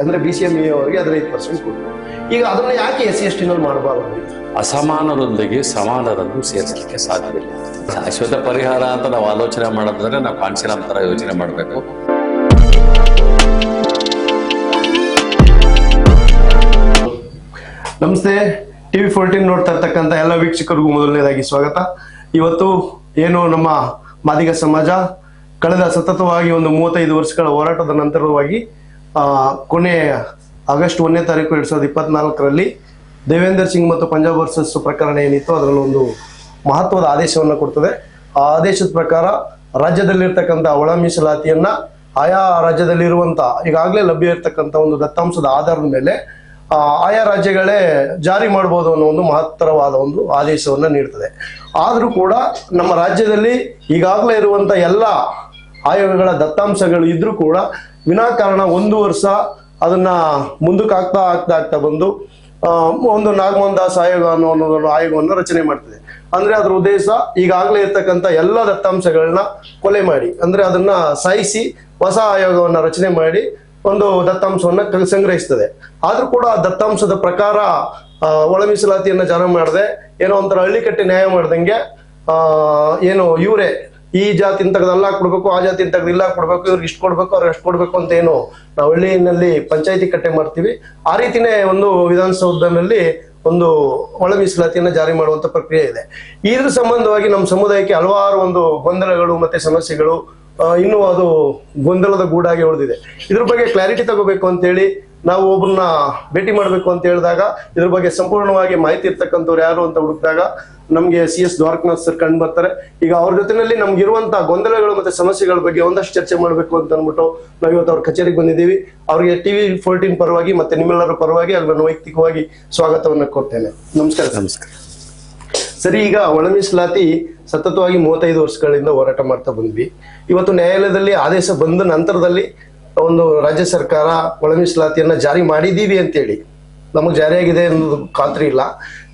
ಅಂದ್ರೆ B C M A ಅವರಿಗೆ ಹದಿನೈದು ಪರ್ಸೆಂಟ್ ಕೊಟ್ಟರು ಈಗ ಅದನ್ನ ಯಾಕೆ ಎಸ್ ಸಿ ಎಸ್ ಟಿನಲ್ಲಿ ಮಾಡಬಾರ್ದು ಅಸಮಾನರೊಂದಿಗೆ ಸಮಾನರನ್ನು ಸೇರಿಸಲಿಕ್ಕೆ ಸಾಧ್ಯವಿಲ್ಲ ಶಾಶ್ವತ ಪರಿಹಾರ ಅಂತ ನಾವು ಆಲೋಚನೆ ಮಾಡೋದಾದ್ರೆ ನಾವು ಕಾನ್ಸಿರಾಮ್ ತರ ಯೋಚನೆ ಮಾಡಬೇಕು. ನಮಸ್ತೆ ಟಿವಿ ಫೋರ್ಟೀನ್ ನೋಡ್ತಾ ಇರ್ತಕ್ಕಂಥ ಎಲ್ಲ ವೀಕ್ಷಕರಿಗೂ ಮೊದಲನೇದಾಗಿ ಸ್ವಾಗತ. ಇವತ್ತು ಏನು ನಮ್ಮ ಮಾದಿಗ ಸಮಾಜ ಕಳೆದ ಸತತವಾಗಿ ಒಂದು ಮೂವತ್ತೈದು ವರ್ಷಗಳ ಹೋರಾಟದ ನಂತರವಾಗಿ ಕೊನೆ ಆಗಸ್ಟ್ ಒಂದನೇ ತಾರೀಕು ಎರಡ್ ಸಾವಿರದ ಇಪ್ಪತ್ನಾಲ್ಕರಲ್ಲಿ ದೇವೇಂದರ್ ಸಿಂಗ್ ಮತ್ತು ಪಂಜಾಬ್ ವರ್ಸಸ್ ಪ್ರಕರಣ ಏನಿತ್ತು ಅದರಲ್ಲಿ ಒಂದು ಮಹತ್ವದ ಆದೇಶವನ್ನು ಕೊಡ್ತದೆ. ಆ ಆದೇಶದ ಪ್ರಕಾರ ರಾಜ್ಯದಲ್ಲಿರ್ತಕ್ಕಂಥ ಒಳ ಮೀಸಲಾತಿಯನ್ನ ಆಯಾ ರಾಜ್ಯದಲ್ಲಿರುವಂತ, ಈಗಾಗಲೇ ಲಭ್ಯ ಇರತಕ್ಕಂಥ ಒಂದು ದತ್ತಾಂಶದ ಆಧಾರದ ಮೇಲೆ ಆಯಾ ರಾಜ್ಯಗಳೇ ಜಾರಿ ಮಾಡಬಹುದು ಅನ್ನೋ ಒಂದು ಮಹತ್ತರವಾದ ಒಂದು ಆದೇಶವನ್ನು ನೀಡ್ತದೆ. ಆದರೂ ಕೂಡ ನಮ್ಮ ರಾಜ್ಯದಲ್ಲಿ ಈಗಾಗಲೇ ಇರುವಂತ ಎಲ್ಲ ಆಯೋಗಗಳ ದತ್ತಾಂಶಗಳು ಇದ್ರೂ ಕೂಡ ವಿನಾಕಾರಣ ಒಂದು ವರ್ಷ ಅದನ್ನ ಮುಂದಕ್ಕೆ ಆಗ್ತಾ ಆಗ್ತಾ ಆಗ್ತಾ ಬಂದು ಒಂದು ನಾಗಮೋಹನ್ ದಾಸ್ ಆಯೋಗ ಅನ್ನೋ ಆಯೋಗವನ್ನು ರಚನೆ ಮಾಡ್ತದೆ. ಅಂದ್ರೆ ಅದ್ರ ಉದ್ದೇಶ ಈಗಾಗಲೇ ಇರ್ತಕ್ಕಂಥ ಎಲ್ಲ ದತ್ತಾಂಶಗಳನ್ನ ಕೊಲೆ ಮಾಡಿ, ಅಂದ್ರೆ ಅದನ್ನ ಸಾಯಿಸಿ ಹೊಸ ಆಯೋಗವನ್ನ ರಚನೆ ಮಾಡಿ ಒಂದು ದತ್ತಾಂಶವನ್ನ ಸಂಗ್ರಹಿಸ್ತದೆ. ಆದ್ರೂ ಕೂಡ ಆ ದತ್ತಾಂಶದ ಪ್ರಕಾರ ಒಳ ಮೀಸಲಾತಿಯನ್ನ ಜಾರಿ ಮಾಡದೆ, ಏನೋ ಒಂಥರ ಹಳ್ಳಿಕಟ್ಟೆ ನ್ಯಾಯ ಮಾಡ್ದಂಗೆ ಏನು ಇವರೇ ಈ ಜಾತಿ ತೆಗೆದು ಅಲ್ಲ ಕೊಡ್ಬೇಕು ಆ ಜಾತಿ ತೆಗೆದು ಇಲ್ಲ ಕೊಡ್ಬೇಕು ಇವ್ರಿಗೆ ಇಷ್ಟು ಕೊಡ್ಬೇಕು, ಅವ್ರಿಗೆ ಅಷ್ಟು ಕೊಡ್ಬೇಕು ಅಂತ ಏನು ನಾವು ಹಳ್ಳಿನಲ್ಲಿ ಪಂಚಾಯತಿ ಕಟ್ಟೆ ಮಾಡ್ತೀವಿ. ಆ ರೀತಿನೇ ಒಂದು ವಿಧಾನಸೌಧದಲ್ಲಿ ಒಂದು ಒಳ ಮೀಸಲಾತಿಯನ್ನು ಜಾರಿ ಮಾಡುವಂತ ಪ್ರಕ್ರಿಯೆ ಇದೆ. ಇದ್ರ ಸಂಬಂಧವಾಗಿ ನಮ್ಮ ಸಮುದಾಯಕ್ಕೆ ಹಲವಾರು ಒಂದು ಗೊಂದಲಗಳು ಮತ್ತೆ ಸಮಸ್ಯೆಗಳು ಇನ್ನೂ ಅದು ಗೊಂದಲದ ಗೂಡಾಗಿ ಉಳಿದಿದೆ. ಇದ್ರ ಬಗ್ಗೆ ಕ್ಲಾರಿಟಿ ತಗೋಬೇಕು ಅಂತೇಳಿ ನಾವು ಒಬ್ಬರನ್ನ ಭೇಟಿ ಮಾಡಬೇಕು ಅಂತ ಹೇಳಿದಾಗ, ಇದ್ರ ಬಗ್ಗೆ ಸಂಪೂರ್ಣವಾಗಿ ಮಾಹಿತಿ ಇರ್ತಕ್ಕಂಥವ್ರು ಯಾರು ಅಂತ ಹುಡುಕಿದಾಗ ನಮಗೆ ಸಿ ಎಸ್ ದ್ವಾರಕನಾಥ್ ಸರ್ ಕಂಡು ಬರ್ತಾರೆ. ಈಗ ಅವ್ರ ಜೊತೆನಲ್ಲಿ ನಮ್ಗೆ ಇರುವಂತಹ ಗೊಂದಲಗಳು ಮತ್ತೆ ಸಮಸ್ಯೆಗಳ ಬಗ್ಗೆ ಒಂದಷ್ಟು ಚರ್ಚೆ ಮಾಡಬೇಕು ಅಂತ ಅಂದ್ಬಿಟ್ಟು ನಾವು ಇವತ್ತು ಅವ್ರ ಕಚೇರಿಗೆ ಬಂದಿದ್ದೀವಿ. ಅವ್ರಿಗೆ ಟಿವಿ ಫೋರ್ಟೀನ್ ಪರವಾಗಿ ಮತ್ತೆ ನಿಮ್ಮೆಲ್ಲರ ಪರವಾಗಿ ಅಲ್ಲಿ ನಾನು ವೈಯಕ್ತಿಕವಾಗಿ ಸ್ವಾಗತವನ್ನ ಕೊಡ್ತೇನೆ. ನಮಸ್ಕಾರ ನಮಸ್ಕಾರ. ಸರಿ ಈಗ ಒಳ ಮೀಸಲಾತಿ ಸತತವಾಗಿ ಮೂವತ್ತೈದು ವರ್ಷಗಳಿಂದ ಹೋರಾಟ ಮಾಡ್ತಾ ಬಂದ್ವಿ. ಇವತ್ತು ನ್ಯಾಯಾಲಯದಲ್ಲಿ ಆದೇಶ ಬಂದ ನಂತರದಲ್ಲಿ ಒಂದು ರಾಜ್ಯ ಸರ್ಕಾರ ಒಳ ಮೀಸಲಾತಿಯನ್ನ ಜಾರಿ ಮಾಡಿದೀವಿ ಅಂತೇಳಿ. ನಮಗೆ ಜಾರಿಯಾಗಿದೆ ಅನ್ನೋದು ಖಾತ್ರಿ ಇಲ್ಲ.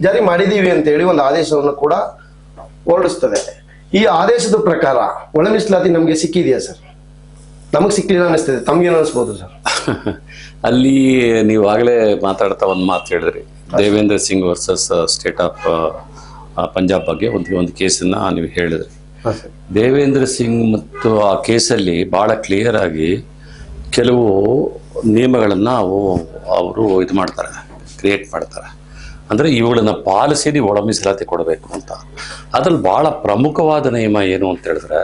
ಜಾರಿ ಮಾಡಿದೀವಿ ಅಂತೇಳಿ ಒಂದು ಆದೇಶವನ್ನು ಕೂಡ ಹೊರಡಿಸ್ತದೆ. ಈ ಆದೇಶದ ಪ್ರಕಾರ ಒಳ ಮೀಸಲಾತಿ ನಮಗೆ ಸಿಕ್ಕಿದೆಯಾ ಸರ್? ನಮಗೆ ಸಿಕ್ಕಿಲ್ಲ ಅನ್ನಿಸ್ತದೆ. ತಮ್ಗೇನು ಅನಿಸ್ಬೋದು ಸರ್? ಅಲ್ಲಿ ನೀವು ಆಗಲೇ ಮಾತಾಡ್ತಾ ಒಂದು ಮಾತು ಹೇಳಿದ್ರಿ. Devendra Singh versus state of Punjab ಬಗ್ಗೆ ಒಂದು ಒಂದು ಕೇಸನ್ನ ನೀವು ಹೇಳಿದ್ರಿ. ದೇವೇಂದ್ರ ಸಿಂಗ್ ಮತ್ತು ಆ ಕೇಸಲ್ಲಿ ಭಾಳ ಕ್ಲಿಯರ್ ಆಗಿ ಕೆಲವು ನಿಯಮಗಳನ್ನು ಅವು ಅವರು ಇದು ಮಾಡ್ತಾರೆ. ಕ್ರಿಯೇಟ್ ಮಾಡ್ತಾರೆ. ಅಂದರೆ ಇವುಗಳನ್ನ ಪಾಲಿಸಿ ನೀವು ಒಳ ಮೀಸಲಾತಿ ಕೊಡಬೇಕು ಅಂತ. ಅದ್ರಲ್ಲಿ ಭಾಳ ಪ್ರಮುಖವಾದ ನಿಯಮ ಏನು ಅಂತ ಹೇಳಿದ್ರೆ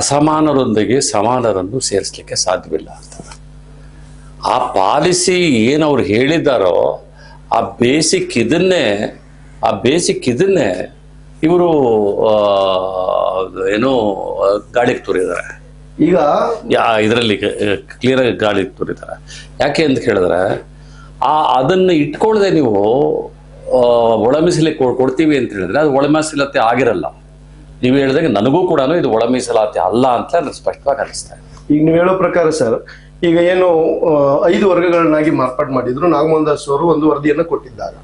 ಅಸಮಾನರೊಂದಿಗೆ ಸಮಾನರನ್ನು ಸೇರಿಸಲಿಕ್ಕೆ ಸಾಧ್ಯವಿಲ್ಲ ಅಂತ. ಆ ಪಾಲಿಸಿ ಏನು ಅವ್ರು ಹೇಳಿದ್ದಾರೋ ಆ ಬೇಸಿಕ್ ಇದನ್ನೇ ಆ ಬೇಸಿಕ್ ಇದನ್ನೇ ಇವರು ಏನೋ ಗಾಳಿಗೆ ತುರಿದಾರೆ ಈಗ ಯಾ ಇದರಲ್ಲಿ ಕ್ಲಿಯರಾಗಿ ಗಾಳಿಗೆ ತುರಿದಾರೆ ಯಾಕೆ ಅಂತ ಕೇಳಿದ್ರೆ ಆ ಅದನ್ನ ಇಟ್ಕೊಳ್ಳದೆ ನೀವು ಆ, ಒಳ ಕೊ- ಕೊಡ್ತೀವಿ ಅಂತ ಹೇಳಿದ್ರೆ ಅದು ಒಳ ಮೀಸಲಾತಿ ಆಗಿರಲ್ಲ. ನೀವು ಹೇಳಿದಾಗ ನನಗೂ ಕೂಡ ಇದು ಒಳ ಮೀಸಲಾತಿ ಅಲ್ಲ ಅಂತ ನನಗೆ ಸ್ಪಷ್ಟವಾಗಿ ಅನಿಸ್ತಾ ಈಗ ನೀವು ಹೇಳೋ ಪ್ರಕಾರ ಸರ್ ಈಗ ಏನು ಐದು ವರ್ಗಗಳನ್ನಾಗಿ ಮಾರ್ಪಾಡು ಮಾಡಿದ್ರು ನಾಗಮೋಹನ್ ಅವರು ಒಂದು ವರದಿಯನ್ನು ಕೊಟ್ಟಿದ್ದಾರೆ.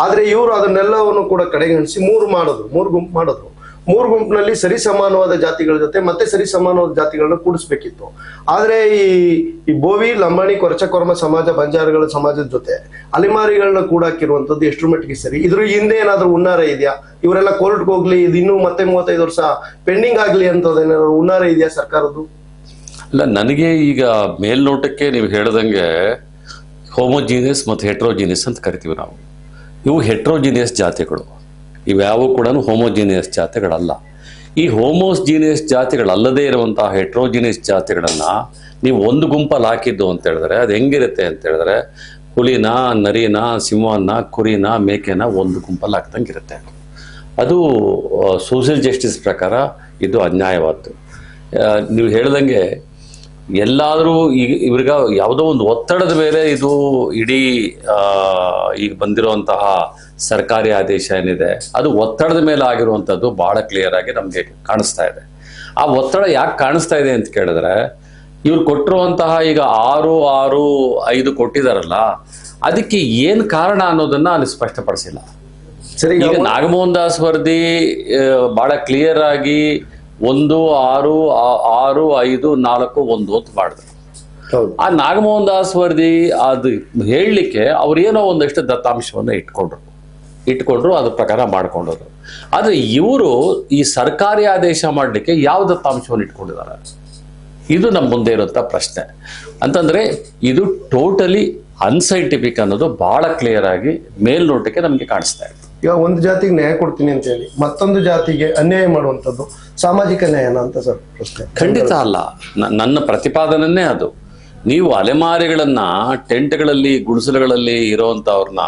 ಆದ್ರೆ ಇವರು ಅದನ್ನೆಲ್ಲವನ್ನು ಕೂಡ ಕಡೆಗಣಿಸಿ ಮೂರು ಮಾಡೋದು ಮೂರು ಗುಂಪು ಮಾಡೋದು ಮೂರು ಗುಂಪಿನಲ್ಲಿ ಸರಿ ಸಮಾನವಾದ ಜಾತಿಗಳ ಜೊತೆ ಮತ್ತೆ ಸರಿ ಸಮಾನವಾದ ಜಾತಿಗಳನ್ನ ಕೂಡಿಸ್ಬೇಕಿತ್ತು. ಆದ್ರೆ ಈ ಈ ಬೋವಿ, ಲಂಬಾಣಿ, ಕೊರಚ, ಕೊರಮ ಸಮಾಜ, ಬಂಜಾರಗಳ ಸಮಾಜದ ಜೊತೆ ಅಲೆಮಾರಿಗಳನ್ನ ಕೂಡ ಹಾಕಿರುವಂತದ್ದು ಎಷ್ಟರ ಮಟ್ಟಿಗೆ ಸರಿ? ಇದ್ರ ಹಿಂದೆ ಏನಾದ್ರೂ ಉನ್ನಾರ ಇದೆಯಾ? ಇವರೆಲ್ಲ ಕೋರ್ಟ್ಗೆ ಹೋಗ್ಲಿ, ಇದು ಇನ್ನೂ ಮತ್ತೆ ಮೂವತ್ತೈದು ವರ್ಷ ಪೆಂಡಿಂಗ್ ಆಗ್ಲಿ ಅಂತದೇನಾದ್ರು ಉನ್ನಾರ ಇದೆಯಾ ಸರ್ಕಾರದ್ದು? ಅಲ್ಲ, ನನಗೆ ಈಗ ಮೇಲ್ನೋಟಕ್ಕೆ ನೀವು ಹೇಳ್ದಂಗೆ ಹೋಮೋಜಿನಿಯಸ್ ಮತ್ತು ಹೆಟ್ರೋಜಿನಿಯಸ್ ಅಂತ ಕರಿತೀವಿ ನಾವು. ಇವು ಹೆಟ್ರೋಜಿನಿಯಸ್ ಜಾತಿಗಳು. ಇವ್ಯಾವು ಕೂಡ ಹೋಮೋಜಿನಿಯಸ್ ಜಾತಿಗಳಲ್ಲ. ಈ ಹೋಮೋಜಿನಿಯಸ್ ಜಾತಿಗಳಲ್ಲದೇ ಇರುವಂತಹ ಹೆಟ್ರೋಜಿನಿಯಸ್ ಜಾತಿಗಳನ್ನು ನೀವು ಒಂದು ಗುಂಪಲ್ಲಿ ಹಾಕಿದ್ದು ಅಂತ ಹೇಳಿದ್ರೆ ಅದು ಹೆಂಗಿರುತ್ತೆ ಅಂತ ಹೇಳಿದ್ರೆ ಹುಲಿನ, ನರಿನ, ಸಿಂಹನ, ಕುರಿನ, ಮೇಕೆನ ಒಂದು ಗುಂಪಲ್ಲಿ ಹಾಕ್ದಂಗೆ ಇರುತ್ತೆ. ಅದು ಸೋಷಿಯಲ್ ಜಸ್ಟಿಸ್ ಪ್ರಕಾರ ಇದು ಅನ್ಯಾಯವಾದ್ದು. ನೀವು ಹೇಳ್ದಂಗೆ ಎಲ್ಲಾದರೂ ಈಗ ಇವ್ರಿಗ ಯಾವುದೋ ಒಂದು ಒತ್ತಡದ ಮೇಲೆ ಇದು ಇಡೀ ಈಗ ಬಂದಿರುವಂತಹ ಸರ್ಕಾರಿ ಆದೇಶ ಏನಿದೆ ಅದು ಒತ್ತಡದ ಮೇಲೆ ಆಗಿರುವಂಥದ್ದು ಭಾಳ ಕ್ಲಿಯರ್ ಆಗಿ ನಮಗೆ ಕಾಣಿಸ್ತಾ ಇದೆ. ಆ ಒತ್ತಡ ಯಾಕೆ ಕಾಣಿಸ್ತಾ ಇದೆ ಅಂತ ಕೇಳಿದ್ರೆ ಇವ್ರು ಕೊಟ್ಟಿರುವಂತಹ ಈಗ ಆರು ಆರು ಐದು ಕೊಟ್ಟಿದಾರಲ್ಲ ಅದಕ್ಕೆ ಏನು ಕಾರಣ ಅನ್ನೋದನ್ನ ಅಲ್ಲಿ ಸ್ಪಷ್ಟಪಡಿಸಿಲ್ಲ. ಸರಿ ಈಗ ನಾಗಮೋಹನ್ ದಾಸ್ ವರದಿ ಬಹಳ ಕ್ಲಿಯರ್ ಆಗಿ ಒಂದು ಆರು ಆರು ಐದು ನಾಲ್ಕು ಒಂದು ಅಂತ ಮಾಡಿದ್ರು ಆ ನಾಗಮೋಹನ್ ದಾಸ್ ವರದಿ ಅದು ಹೇಳಲಿಕ್ಕೆ ಅವ್ರೇನೋ ಒಂದಷ್ಟು ದತ್ತಾಂಶವನ್ನು ಇಟ್ಕೊಂಡ್ರು. ಇಟ್ಕೊಂಡ್ರು ಅದ್ರ ಪ್ರಕಾರ ಮಾಡ್ಕೊಂಡ್ರು ಆದ್ರೆ ಇವರು ಈ ಸರ್ಕಾರಿ ಆದೇಶ ಮಾಡಲಿಕ್ಕೆ ಯಾವ ದತ್ತಾಂಶವನ್ನು ಇಟ್ಕೊಂಡಿದ್ದಾರೆ? ಇದು ನಮ್ಮ ಮುಂದೆ ಇರುವಂತ ಪ್ರಶ್ನೆ. ಅಂತಂದ್ರೆ ಇದು ಟೋಟಲಿ ಅನ್ಸೈಂಟಿಫಿಕ್ ಅನ್ನೋದು ಬಹಳ ಕ್ಲಿಯರ್ ಆಗಿ ಮೇಲ್ನೋಟಕ್ಕೆ ನಮಗೆ ಕಾಣಿಸ್ತಾ ಇದೆ. ಈಗ ಒಂದು ಜಾತಿಗೆ ನ್ಯಾಯ ಕೊಡ್ತೀನಿ ಅಂತ ಹೇಳಿ ಮತ್ತೊಂದು ಜಾತಿಗೆ ಅನ್ಯಾಯ ಮಾಡುವಂಥದ್ದು ಸಾಮಾಜಿಕ ನ್ಯಾಯನ ಅಂತ ಸರ್ ಪ್ರಶ್ನೆ. ಖಂಡಿತ ಅಲ್ಲ. ನನ್ನ ಪ್ರತಿಪಾದನೆಯೇ ಅದು. ನೀವು ಅಲೆಮಾರಿಗಳನ್ನ ಟೆಂಟ್ಗಳಲ್ಲಿ, ಗುಡಿಸಲುಗಳಲ್ಲಿ ಇರುವಂತವ್ರನ್ನ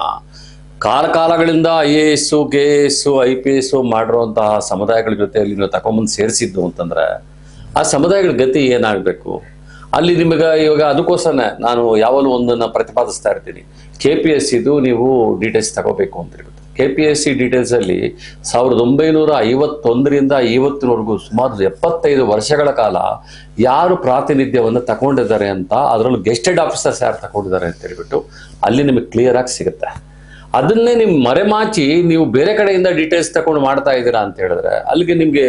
ಕಾಲ ಕಾಲಗಳಿಂದ I A S K S I P S ಮಾಡಿರುವಂತಹ ಸಮುದಾಯಗಳ ಜೊತೆಯಲ್ಲಿ ನೀವು ತಗೊಂಬಂದು ಸೇರಿಸಿದ್ದು ಅಂತಂದ್ರೆ ಆ ಸಮುದಾಯಗಳ ಗತಿ ಏನಾಗಬೇಕು? ಅಲ್ಲಿ ನಿಮಗೆ ಇವಾಗ ಅದಕ್ಕೋಸ್ಕರ ನಾನು ಯಾವಾಗಲೂ ಒಂದನ್ನು ಪ್ರತಿಪಾದಿಸ್ತಾ ಇರ್ತೀನಿ. ಕೆ ಪಿ ಎಸ್ ಇದು ನೀವು ಡೀಟೇಲ್ಸ್ ತಗೋಬೇಕು ಅಂತ ಹೇಳ್ಬಿಟ್ಟು. K P S C details ಅಲ್ಲಿ ಸಾವಿರದ ಒಂಬೈನೂರ ಐವತ್ತೊಂದರಿಂದ ಐವತ್ತಿನವರೆಗೂ ಸುಮಾರು ಎಪ್ಪತ್ತೈದು ವರ್ಷಗಳ ಕಾಲ ಯಾರು ಪ್ರಾತಿನಿಧ್ಯವನ್ನು ತಗೊಂಡಿದ್ದಾರೆ ಅಂತ ಅದರಲ್ಲೂ ಗೆಸ್ಟೆಡ್ ಆಫೀಸರ್ಸ್ ಯಾರು ತಗೊಂಡಿದ್ದಾರೆ ಅಂತ ಹೇಳ್ಬಿಟ್ಟು ಅಲ್ಲಿ ನಿಮಗೆ ಕ್ಲಿಯರ್ ಆಗಿ ಸಿಗುತ್ತೆ. ಅದನ್ನೇ ನಿಮ್ಮ ಮರೆಮಾಚಿ ನೀವು ಬೇರೆ ಕಡೆಯಿಂದ ಡೀಟೇಲ್ಸ್ ತಗೊಂಡು ಮಾಡ್ತಾ ಇದ್ದೀರಾ ಅಂತ ಹೇಳಿದ್ರೆ ಅಲ್ಲಿಗೆ ನಿಮಗೆ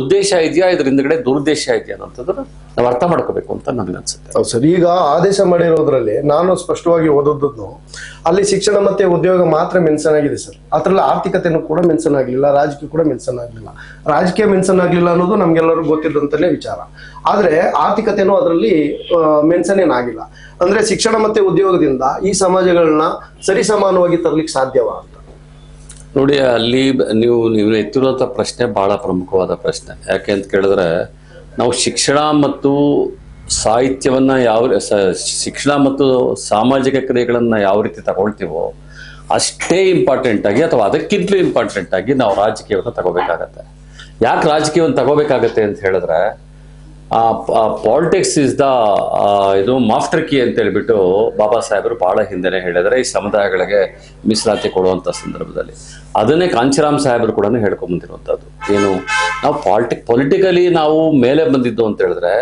ಉದ್ದೇಶ ಇದೆಯಾ? ಇದ್ರ ಹಿಂದ್ಗಡೆ ದುರುದ್ದೇಶ ಇದೆಯಾ ಅಂತಂದ್ರೆ ನಾವು ಅರ್ಥ ಮಾಡ್ಕೋಬೇಕು ಅಂತ ನನಗನ್ಸುತ್ತೆ. ಹೌದು ಸರ್, ಈಗ ಆದೇಶ ಮಾಡಿರೋದ್ರಲ್ಲಿ ನಾನು ಸ್ಪಷ್ಟವಾಗಿ ಓದೋದನ್ನು ಅಲ್ಲಿ ಶಿಕ್ಷಣ ಮತ್ತೆ ಉದ್ಯೋಗ ಮಾತ್ರ ಮೆನ್ಷನ್ ಆಗಿದೆ ಸರ್. ಅದರಲ್ಲಿ ಆರ್ಥಿಕತೆನೂ ಕೂಡ ಮೆನ್ಷನ್ ಆಗಲಿಲ್ಲ, ರಾಜಕೀಯ ಕೂಡ ಮೆನ್ಷನ್ ಆಗಲಿಲ್ಲ. ರಾಜಕೀಯ ಮೆನ್ಷನ್ ಆಗಲಿಲ್ಲ ಅನ್ನೋದು ನಮಗೆಲ್ಲರೂ ಗೊತ್ತಿದ್ದಂತಲೇ ವಿಚಾರ. ಆದರೆ ಆರ್ಥಿಕತೆನೂ ಅದರಲ್ಲಿ ಮೆನ್ಷನ್ ಏನಾಗಿಲ್ಲ ಅಂದರೆ ಶಿಕ್ಷಣ ಮತ್ತೆ ಉದ್ಯೋಗದಿಂದ ಈ ಸಮಾಜಗಳನ್ನ ಸರಿಸಮಾನವಾಗಿ ತರಲಿಕ್ಕೆ ಸಾಧ್ಯವ ಅಂತ. ನೋಡಿ, ಅಲ್ಲಿ ನೀವು ನೀವು ಎತ್ತಿರುವಂಥ ಪ್ರಶ್ನೆ ಭಾಳ ಪ್ರಮುಖವಾದ ಪ್ರಶ್ನೆ. ಯಾಕೆ ಅಂತ ಕೇಳಿದ್ರೆ, ನಾವು ಶಿಕ್ಷಣ ಮತ್ತು ಸಾಹಿತ್ಯವನ್ನ ಯಾವ ಶಿಕ್ಷಣ ಮತ್ತು ಸಾಮಾಜಿಕ ಕ್ರಿಯೆಗಳನ್ನು ಯಾವ ರೀತಿ ತಗೊಳ್ತೀವೋ ಅಷ್ಟೇ ಇಂಪಾರ್ಟೆಂಟ್ ಆಗಿ ಅಥವಾ ಅದಕ್ಕಿಂತಲೂ ಇಂಪಾರ್ಟೆಂಟ್ ಆಗಿ ನಾವು ರಾಜಕೀಯವನ್ನು ತಗೋಬೇಕಾಗತ್ತೆ. ಯಾಕೆ ರಾಜಕೀಯವನ್ನು ತಗೋಬೇಕಾಗತ್ತೆ ಅಂತ ಹೇಳಿದ್ರೆ ಪಾಲಿಟಿಕ್ಸ್ ಇಸ್ ದ ಇದು ಮಾಸ್ಟರ್ ಕಿ ಅಂತ ಹೇಳ್ಬಿಟ್ಟು ಬಾಬಾ ಸಾಹೇಬರು ಬಹಳ ಹಿಂದೆನೆ ಹೇಳಿದರೆ ಈ ಸಮುದಾಯಗಳಿಗೆ ಮೀಸಲಾತಿ ಕೊಡುವಂತ ಸಂದರ್ಭದಲ್ಲಿ. ಅದನ್ನೇ ಕಾಂಚಿರಾಮ್ ಸಾಹೇಬರು ಕೂಡ ಹೇಳ್ಕೊಂಬಂದಿರುವಂಥದ್ದು ಏನು, ನಾವು ಪಾಲಿಟಿಕ್ ಪೊಲಿಟಿಕಲಿ ನಾವು ಮೇಲೆ ಬಂದಿದ್ದು ಅಂತ ಹೇಳಿದ್ರೆ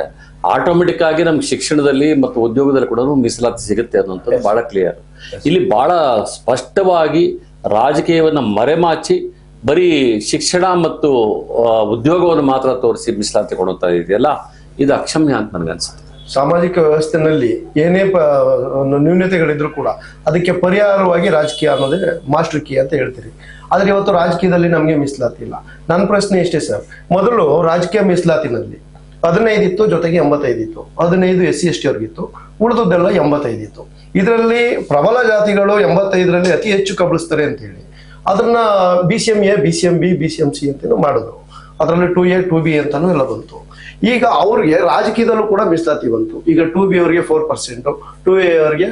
ಆಟೋಮೆಟಿಕ್ ಆಗಿ ನಮ್ಗೆ ಶಿಕ್ಷಣದಲ್ಲಿ ಮತ್ತು ಉದ್ಯೋಗದಲ್ಲಿ ಕೂಡ ಮೀಸಲಾತಿ ಸಿಗುತ್ತೆ ಅನ್ನೋದು ಬಹಳ ಕ್ಲಿಯರ್ ಇಲ್ಲಿ ಬಹಳ ಸ್ಪಷ್ಟವಾಗಿ ರಾಜಕೀಯವನ್ನು ಮರೆಮಾಚಿ ಬರೀ ಶಿಕ್ಷಣ ಮತ್ತು ಉದ್ಯೋಗವನ್ನು ಮಾತ್ರ ತೋರಿಸಿ ಮೀಸಲಾತಿ ಕೊಡುವಂತ ಇದೆಯಲ್ಲ ಇದು ಅಕ್ಷಮ್ಯ ಅಂತ ನನಗನ್ಸುತ್ತೆ ಸಾಮಾಜಿಕ ವ್ಯವಸ್ಥೆನಲ್ಲಿ ಏನೇ ನ್ಯೂನತೆಗಳಿದ್ರು ಕೂಡ ಅದಕ್ಕೆ ಪರಿಹಾರವಾಗಿ ರಾಜಕೀಯ ಅನ್ನೋದೇ ಮಾಸ್ಟರ್ ಕೀ ಅಂತ ಹೇಳ್ತೀರಿ. ಆದ್ರೆ ಇವತ್ತು ರಾಜಕೀಯದಲ್ಲಿ ನಮಗೆ ಮೀಸಲಾತಿ ಇಲ್ಲ. ನನ್ನ ಪ್ರಶ್ನೆ ಇಷ್ಟೇ ಸರ್. ಮೊದಲು ರಾಜಕೀಯ ಮೀಸಲಾತಿನಲ್ಲಿ ಹದಿನೈದು ಇತ್ತು ಜೊತೆಗೆ ಎಂಬತ್ತೈದು ಇತ್ತು ಹದಿನೈದು ಎಸ್ ಸಿ ಎಸ್ ಟಿ ಅವ್ರಿಗಿತ್ತು. ಉಳಿದದ್ದೆಲ್ಲ ಎಂಬತ್ತೈದು ಇತ್ತು ಇದರಲ್ಲಿ ಪ್ರಬಲ ಜಾತಿಗಳು ಎಂಬತ್ತೈದರಲ್ಲಿ ಅತಿ ಹೆಚ್ಚು ಕಬಳಿಸ್ತಾರೆ ಅಂತ ಹೇಳಿ ಅದನ್ನ B C M A, B C M B B C M C ಅಂತ ಮಾಡಿದ್ರು. ಅದರಲ್ಲಿ ಟೂ ಎ ಟೂ ಬಿ ಅಂತಾನು ಎಲ್ಲ ಬಂತು. ಈಗ ಅವ್ರಿಗೆ ರಾಜಕೀಯದಲ್ಲೂ ಕೂಡ ಮೀಸಲಾತಿ ಬಂತು. ಈಗ ಟೂ ಬಿ ಅವರಿಗೆ ಫೋರ್ ಪರ್ಸೆಂಟ್ ಟೂ ಎ ಅವರಿಗೆ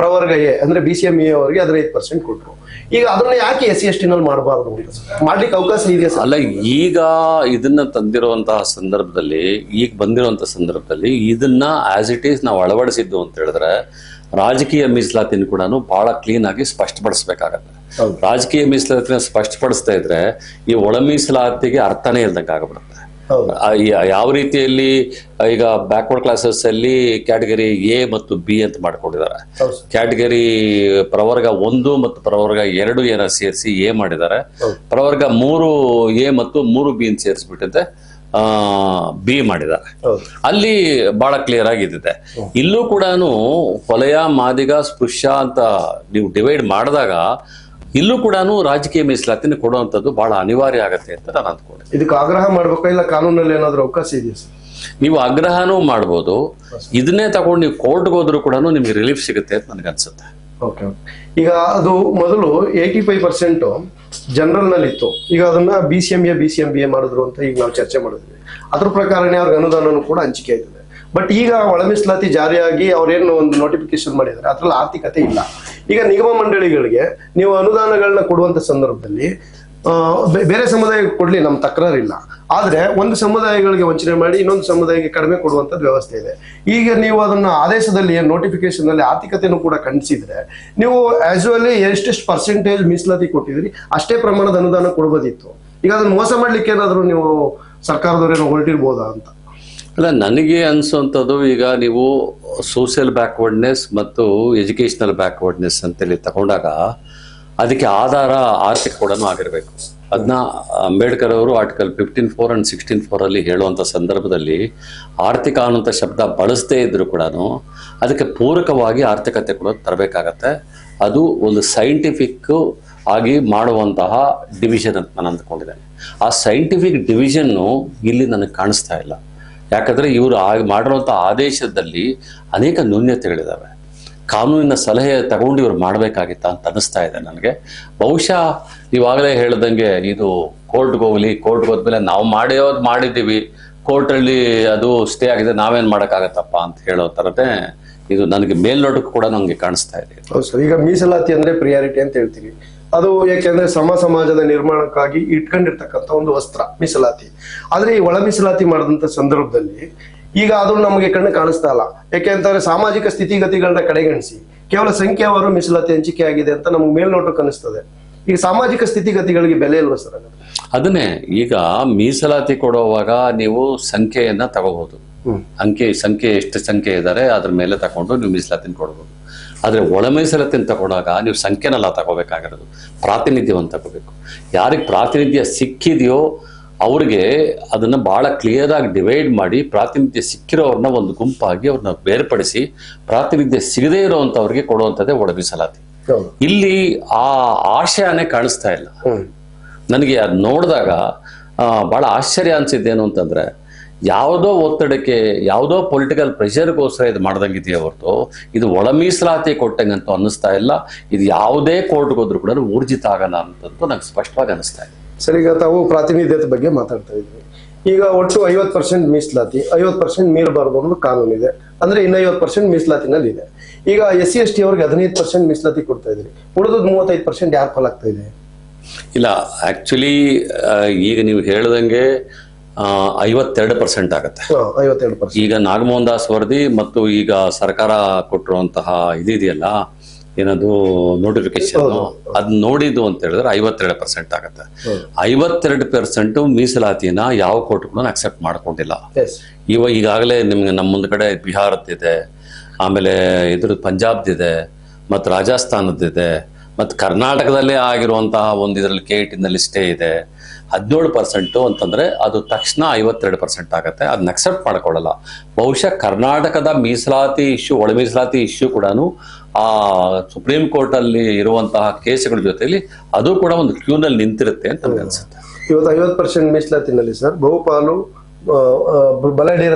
ಪ್ರವರ್ಗ ಎ, ಅಂದ್ರೆ ಬಿ ಸಿ ಎಂ ಎ ಅವರಿಗೆ ಹದಿನೈದು ಪರ್ಸೆಂಟ್ ಕೊಟ್ಟರು ಈಗ ಅದನ್ನ ಯಾಕೆ ಎಸ್ ಸಿ ಎಸ್ ಟಿನಲ್ಲಿ ಮಾಡಬಾರ್ದು ಮಾಡ್ಲಿಕ್ಕೆ ಅವಕಾಶ ಸರ್? ಅಲ್ಲ, ಈಗ ಇದನ್ನ ತಂದಿರುವಂತಹ ಸಂದರ್ಭದಲ್ಲಿ, ಈಗ ಬಂದಿರುವಂತಹ ಸಂದರ್ಭದಲ್ಲಿ ಇದನ್ನ ಆಸ್ ಇಟ್ ಈಸ್ ನಾವು ಅಳವಡಿಸಿದ್ದು ಅಂತ ಹೇಳಿದ್ರೆ, ರಾಜಕೀಯ ಮೀಸಲಾತಿನ ಕೂಡ ಬಹಳ ಕ್ಲೀನ್ ಆಗಿ ಸ್ಪಷ್ಟಪಡಿಸ್ಬೇಕಾಗತ್ತೆ. ರಾಜಕೀಯ ಮೀಸಲಾತಿನ ಸ್ಪಷ್ಟಪಡಿಸ್ತಾ ಇದ್ರೆ ಈ ಒಳ ಮೀಸಲಾತಿಗೆ ಅರ್ಥನೇ ಇಲ್ದಂಗೆ ಆಗ್ಬಿಡುತ್ತೆ. ಯಾವ ರೀತಿಯಲ್ಲಿ ಈಗ ಬ್ಯಾಕ್ವರ್ಡ್ ಕ್ಲಾಸಸ್ ಅಲ್ಲಿ ಕ್ಯಾಟಗರಿ ಎ ಮತ್ತು ಬಿ ಅಂತ ಮಾಡ್ಕೊಂಡಿದ್ದಾರೆ. ಕ್ಯಾಟಗರಿ ಪ್ರವರ್ಗ ಒಂದು ಮತ್ತು ಪ್ರವರ್ಗ ಎರಡು ಏನ ಸೇರಿಸಿ ಎ ಮಾಡಿದ್ದಾರೆ. ಪ್ರವರ್ಗ ಮೂರು ಎ ಮತ್ತು ಮೂರು ಬಿ ಅಂತ ಸೇರಿಸ್ಬಿಟ್ಟಿದೆ ಬಿ ಮಾಡಿದ್ದಾರೆ. ಅಲ್ಲಿ ಬಹಳ ಕ್ಲಿಯರ್ ಆಗಿದ್ದಿದೆ ಇಲ್ಲೂ ಕೂಡ ಹೊಲೆಯ ಮಾದಿಗ ಸ್ಪೃಶ್ಯ ಅಂತ ನೀವು ಡಿವೈಡ್ ಮಾಡಿದಾಗ ಇಲ್ಲೂ ಕೂಡ ರಾಜಕೀಯ ಮೀಸಲಾತಿನ ಕೊಡುವಂಥದ್ದು ಬಹಳ ಅನಿವಾರ್ಯ ಆಗತ್ತೆ ಅಂತ ನಾನು ಅಂದ್ಕೊಂಡೆ. ಇದಕ್ಕೆ ಆಗ್ರಹ ಮಾಡ್ಬೇಕಾ ಇಲ್ಲ ಕಾನೂನಲ್ಲಿ ಏನಾದ್ರು ಅವಕಾಶ ಇದೆಯಾ ಸರ್? ನೀವು ಆಗ್ರಹನೂ ಮಾಡ್ಬೋದು. ಇದನ್ನೇ ತಗೊಂಡು ನೀವು ಕೋರ್ಟ್ಗೆ ಹೋದ್ರೂ ಕೂಡ ನಿಮ್ಗೆ ರಿಲೀಫ್ ಸಿಗುತ್ತೆ ಅಂತ ನನಗನ್ಸುತ್ತೆ ಓಕೆ ಈಗ ಅದು ಮೊದಲು ಏಯ್ಟಿ ಫೈವ್ ಪರ್ಸೆಂಟ್ ಜನರಲ್ನಲ್ಲಿ ಇತ್ತು ಈಗ ಅದನ್ನ B C M A B C M B A ಮಾಡಿದ್ರು ಅಂತ ಈಗ ನಾವು ಚರ್ಚೆ ಮಾಡಿದ್ವಿ. ಅದ್ರ ಪ್ರಕಾರನೇ ಅವ್ರಿಗೆ ಅನುದಾನನೂ ಕೂಡ ಹಂಚಿಕೆ ಆಯ್ತದೆ ಬಟ್ ಈಗ ಒಳ ಮೀಸಲಾತಿ ಜಾರಿಯಾಗಿ ಅವ್ರೇನು ಒಂದು ನೋಟಿಫಿಕೇಶನ್ ಮಾಡಿದ್ದಾರೆ ಅದ್ರಲ್ಲಿ ಆರ್ಥಿಕತೆ ಇಲ್ಲ. ಈಗ ನಿಗಮ ಮಂಡಳಿಗಳಿಗೆ ನೀವು ಅನುದಾನಗಳನ್ನ ಕೊಡುವಂತ ಸಂದರ್ಭದಲ್ಲಿ ಬೇರೆ ಸಮುದಾಯಕ್ಕೆ ಕೊಡ್ಲಿ, ನಮ್ ತಕರಾರಿಲ್ಲ. ಆದ್ರೆ ಒಂದು ಸಮುದಾಯಗಳಿಗೆ ವಂಚನೆ ಮಾಡಿ ಇನ್ನೊಂದು ಸಮುದಾಯಕ್ಕೆ ಕಡಿಮೆ ಕೊಡುವಂತದ್ದು ವ್ಯವಸ್ಥೆ ಇದೆ. ಈಗ ನೀವು ಅದನ್ನ ಆದೇಶದಲ್ಲಿ ನೋಟಿಫಿಕೇಶನ್ನಲ್ಲಿ ಆರ್ಥಿಕತೆಯನ್ನು ಕೂಡ ಖಂಡಿಸಿದ್ರೆ, ನೀವು ಆಕ್ಚುಲಿ ಎಷ್ಟೆಷ್ಟು ಪರ್ಸೆಂಟೇಜ್ ಮೀಸಲಾತಿ ಕೊಟ್ಟಿದ್ರಿ, ಅಷ್ಟೇ ಪ್ರಮಾಣದ ಅನುದಾನ ಕೊಡಬಹುದಿತ್ತು ಈಗ ಅದನ್ನ ಮೋಸ ಮಾಡ್ಲಿಕ್ಕೆ ಏನಾದರೂ ನೀವು ಸರ್ಕಾರದವರೇನೋ ಹೊರಟಿರ್ಬೋದಾ ಅಂತ. ಅಲ್ಲ, ನನಗೆ ಅನಿಸುವಂಥದ್ದು ಈಗ ನೀವು ಸೋಷಿಯಲ್ ಬ್ಯಾಕ್ವರ್ಡ್ನೆಸ್ ಮತ್ತು ಎಜುಕೇಶನಲ್ ಬ್ಯಾಕ್ವರ್ಡ್ನೆಸ್ ಅಂತೇಳಿ ತಗೊಂಡಾಗ ಅದಕ್ಕೆ ಆಧಾರ ಆರ್ಥಿಕ ಕೂಡ ಆಗಿರಬೇಕು. ಅದನ್ನ ಅಂಬೇಡ್ಕರ್ ಅವರು article fifteen four and sixteen ಅಲ್ಲಿ ಹೇಳುವಂತ ಸಂದರ್ಭದಲ್ಲಿ ಆರ್ಥಿಕ ಅನ್ನುವಂಥ ಶಬ್ದ ಬಳಸದೇ ಇದ್ರು ಕೂಡ ಅದಕ್ಕೆ ಪೂರಕವಾಗಿ ಆರ್ಥಿಕತೆ ಕೂಡ ತರಬೇಕಾಗತ್ತೆ. ಅದು ಒಂದು ಸೈಂಟಿಫಿಕ್ ಆಗಿ ಮಾಡುವಂತಹ ಡಿವಿಷನ್ ಅಂತ ನಾನು ಅಂದ್ಕೊಂಡಿದ್ದೇನೆ. ಆ ಸೈಂಟಿಫಿಕ್ ಡಿವಿಷನ್ನು ಇಲ್ಲಿ ನನಗೆ ಕಾಣಿಸ್ತಾ ಇಲ್ಲ. ಯಾಕಂದ್ರೆ ಇವರು ಆ ಮಾಡಿರುವಂಥ ಆದೇಶದಲ್ಲಿ ಅನೇಕ ನ್ಯೂನ್ಯತೆಗಳಿದ್ದಾವೆ ಕಾನೂನಿನ ಸಲಹೆ ತಗೊಂಡು ಇವ್ರು ಮಾಡಬೇಕಾಗಿತ್ತ ಅಂತ ಅನಿಸ್ತಾ ಇದೆ ನನಗೆ. ಬಹುಶಃ ಇವಾಗಲೇ ಹೇಳ್ದಂಗೆ ಇದು ಕೋರ್ಟ್ಗೆ ಹೋಗ್ಲಿ ಕೋರ್ಟ್ಗೆ ಹೋದ್ಮೇಲೆ ನಾವು ಮಾಡಿಯೋದು ಮಾಡಿದ್ದೀವಿ. ಕೋರ್ಟಲ್ಲಿ ಅದು ಸ್ಟೇ ಆಗಿದೆ, ನಾವೇನು ಮಾಡೋಕ್ಕಾಗತ್ತಪ್ಪ ಅಂತ ಹೇಳೋ ಥರನೇ ಇದು ನನಗೆ ಮೇಲ್ನೋಟಕ್ಕೆ ಕೂಡ ನನಗೆ ಕಾಣಿಸ್ತಾ ಇದೆ. ಹೌದು ಸರ್, ಈಗ ಮೀಸಲಾತಿ ಅಂದರೆ ಪ್ರಿಯಾರಿಟಿ ಅಂತ ಹೇಳ್ತೀವಿ ಅದು ಯಾಕೆಂದ್ರೆ ಸಮ ಸಮಾಜದ ನಿರ್ಮಾಣಕ್ಕಾಗಿ ಇಟ್ಕೊಂಡಿರ್ತಕ್ಕಂಥ ಒಂದು ವಸ್ತ್ರ ಮೀಸಲಾತಿ. ಆದ್ರೆ ಈ ಒಳ ಮೀಸಲಾತಿ ಮಾಡಿದಂತ ಸಂದರ್ಭದಲ್ಲಿ ಈಗ ಅದು ನಮಗೆ ಕಣ್ಣು ಕಾಣಿಸ್ತಾ ಇಲ್ಲ. ಯಾಕೆಂತಂದ್ರೆ ಸಾಮಾಜಿಕ ಸ್ಥಿತಿಗತಿಗಳನ್ನ ಕಡೆಗಣಿಸಿ ಕೇವಲ ಸಂಖ್ಯಾವಾರು ಮೀಸಲಾತಿ ಹಂಚಿಕೆ ಆಗಿದೆ ಅಂತ ನಮ್ಗೆ ಮೇಲ್ನೋಟಕ್ಕೆ ಅನಿಸ್ತದೆ ಈಗ ಸಾಮಾಜಿಕ ಸ್ಥಿತಿಗತಿಗಳಿಗೆ ಬೆಲೆ ಇಲ್ವಾ ಸರ್? ಅದನ್ನೇ ಈಗ ಮೀಸಲಾತಿ ಕೊಡುವಾಗ ನೀವು ಸಂಖ್ಯೆಯನ್ನ ತಗೋಬಹುದು ಅಂಕೆ ಸಂಖ್ಯೆ ಎಷ್ಟು ಸಂಖ್ಯೆ ಇದ್ದಾರೆ ಅದ್ರ ಮೇಲೆ ತಗೊಂಡು ನೀವು ಮೀಸಲಾತಿನ ಕೊಡ್ಬೋದು. ಆದರೆ ಒಳ ಮೀಸಲಾತಿನ ತಗೊಂಡಾಗ ನೀವು ಸಂಖ್ಯೆನೆಲ್ಲ ತಗೋಬೇಕಾಗಿರೋದು. ಪ್ರಾತಿನಿಧ್ಯವನ್ನು ತಗೋಬೇಕು. ಯಾರಿಗೆ ಪ್ರಾತಿನಿಧ್ಯ ಸಿಕ್ಕಿದೆಯೋ ಅವ್ರಿಗೆ ಅದನ್ನ ಭಾಳ ಕ್ಲಿಯರ್ ಆಗಿ ಡಿವೈಡ್ ಮಾಡಿ ಪ್ರಾತಿನಿಧ್ಯ ಸಿಕ್ಕಿರೋರನ್ನ ಒಂದು ಗುಂಪಾಗಿ ಅವ್ರನ್ನ ಬೇರ್ಪಡಿಸಿ ಪ್ರಾತಿನಿಧ್ಯ ಸಿಗದೇ ಇರೋವಂಥವ್ರಿಗೆ ಕೊಡುವಂಥದ್ದೇ ಒಳ ಮೀಸಲಾತಿ ಇಲ್ಲಿ ಆ ಆಶಯನೇ ಕಾಣಿಸ್ತಾ ಇಲ್ಲ. ನನಗೆ ಅದು ನೋಡಿದಾಗ ಭಾಳ ಆಶ್ಚರ್ಯ ಅನಿಸಿದ್ದೇನು ಅಂತಂದ್ರೆ ಯಾವುದೋ ಒತ್ತಡಕ್ಕೆ ಯಾವುದೋ ಪೊಲಿಟಿಕಲ್ ಪ್ರೆಷರ್ಗೋಸ್ಕರ ಇದು ಮಾಡ್ದಂಗಿದೆಯೇ ಹೊರತು ಇದು ಒಳ ಮೀಸಲಾತಿ ಕೊಟ್ಟಂಗಂತೂ ಅನ್ನಿಸ್ತಾ ಇಲ್ಲ ಇದು ಯಾವುದೇ ಕೋರ್ಟ್ಗೆ ಹೋದ್ರು ಕೂಡ ಊರ್ಜಿತ ಆಗಲ್ಲ ಅಂತಂತೂ ನಂಗೆ ಸ್ಪಷ್ಟವಾಗಿ ಅನಿಸ್ತಾ ಇದೆ. ಸರ್ ಈಗ ತಾವು ಪ್ರಾತಿನಿಧ್ಯತೆ ಬಗ್ಗೆ ಮಾತಾಡ್ತಾ ಇದ್ವಿ ಈಗ ಒಟ್ಟು ಐವತ್ತು ಪರ್ಸೆಂಟ್ ಮೀಸಲಾತಿ ಐವತ್ತು ಪರ್ಸೆಂಟ್ ಮೀರಬಾರ್ದು ಅನ್ನೋದು ಕಾನೂನು ಇದೆ. ಅಂದ್ರೆ ಇನ್ನೂ ಐವತ್ತು ಪರ್ಸೆಂಟ್ ಮೀಸಲಾತಿನಲ್ಲಿ ಇದೆ ಈಗ ಎಸ್ ಸಿ ಎಸ್ ಟಿ ಅವ್ರಿಗೆ ಹದಿನೈದು ಪರ್ಸೆಂಟ್ ಮೀಸಲಾತಿ ಕೊಡ್ತಾ ಇದ್ರಿ. ಉಳಿದ ಮೂವತ್ತೈದು ಪರ್ಸೆಂಟ್ ಯಾರು ಫಲಾಗ್ತಾ ಇದೆ? ಇಲ್ಲ ಆ್ಯಕ್ಚುಲಿ ಈಗ ನೀವು ಹೇಳ್ದಂಗೆ ಐವತ್ತೆರಡು ಪರ್ಸೆಂಟ್ ಆಗುತ್ತೆ. ಹಾ, ಐವತ್ತೆರಡು ಪರ್ಸೆಂಟ್ ಈಗ ನಾಗಮೋಹನ್ ದಾಸ್ ವರದಿ ಮತ್ತು ಈಗ ಸರ್ಕಾರ ಕೊಟ್ಟಿರುವಂತಹ ಇದಿದೆಯಲ್ಲ ಏನದು ನೋಟಿಫಿಕೇಶನ್ ಅದ್ ನೋಡಿದ್ದು ಅಂತ ಹೇಳಿದ್ರೆ ಐವತ್ತೆರಡು ಪರ್ಸೆಂಟ್ ಆಗುತ್ತೆ. ಐವತ್ತೆರಡು ಪರ್ಸೆಂಟ್ ಮೀಸಲಾತಿನ ಯಾವ ಕೋರ್ಟ್ ಕೂಡ ಅಕ್ಸೆಪ್ಟ್ ಮಾಡ್ಕೊಂಡಿಲ್ಲ. ಇವಾಗ ಈಗಾಗಲೇ ನಿಮ್ಗೆ ನಮ್ಮ ಮುಂದ್ ಕಡೆ ಬಿಹಾರದ್ದಿದೆ ಆಮೇಲೆ ಇದ್ರ ಪಂಜಾಬ್ದಿದೆ ಮತ್ತು ರಾಜಸ್ಥಾನದ್ದಿದೆ ಮತ್ತು ಕರ್ನಾಟಕದಲ್ಲೇ ಆಗಿರುವಂತಹ ಒಂದು ಇದರಲ್ಲಿ ಕೆ ನಲ್ಲಿ ಸ್ಟೇ ಇದೆ. ಹದಿನೇಳು ಪರ್ಸೆಂಟು ಅಂತಂದ್ರೆ ಅದು ತಕ್ಷಣ ಐವತ್ತೆರಡು ಪರ್ಸೆಂಟ್ ಆಗುತ್ತೆ. ಅದನ್ನ ಅಕ್ಸೆಪ್ಟ್ ಮಾಡ್ಕೊಳ್ಳಲ್ಲ. ಬಹುಶಃ ಕರ್ನಾಟಕದ ಮೀಸಲಾತಿ ಇಶ್ಯೂ ಒಳ ಮೀಸಲಾತಿ ಇಶ್ಯೂ ಕೂಡ ಆ ಸುಪ್ರೀಂ ಕೋರ್ಟ್ ಅಲ್ಲಿ ಇರುವಂತಹ ಕೇಸ್ಗಳ ಜೊತೆಯಲ್ಲಿ ಅದು ಕೂಡ ಒಂದು ಕ್ಯೂನಲ್ಲಿ ನಿಂತಿರುತ್ತೆ ಅಂತ ನನಗೆ ಅನ್ಸುತ್ತೆ. ಇವತ್ತು ಐವತ್ತು ಪರ್ಸೆಂಟ್ ಮೀಸಲಾತಿನಲ್ಲಿ ಸರ್ ಬಹುಪಾಲು ಆ,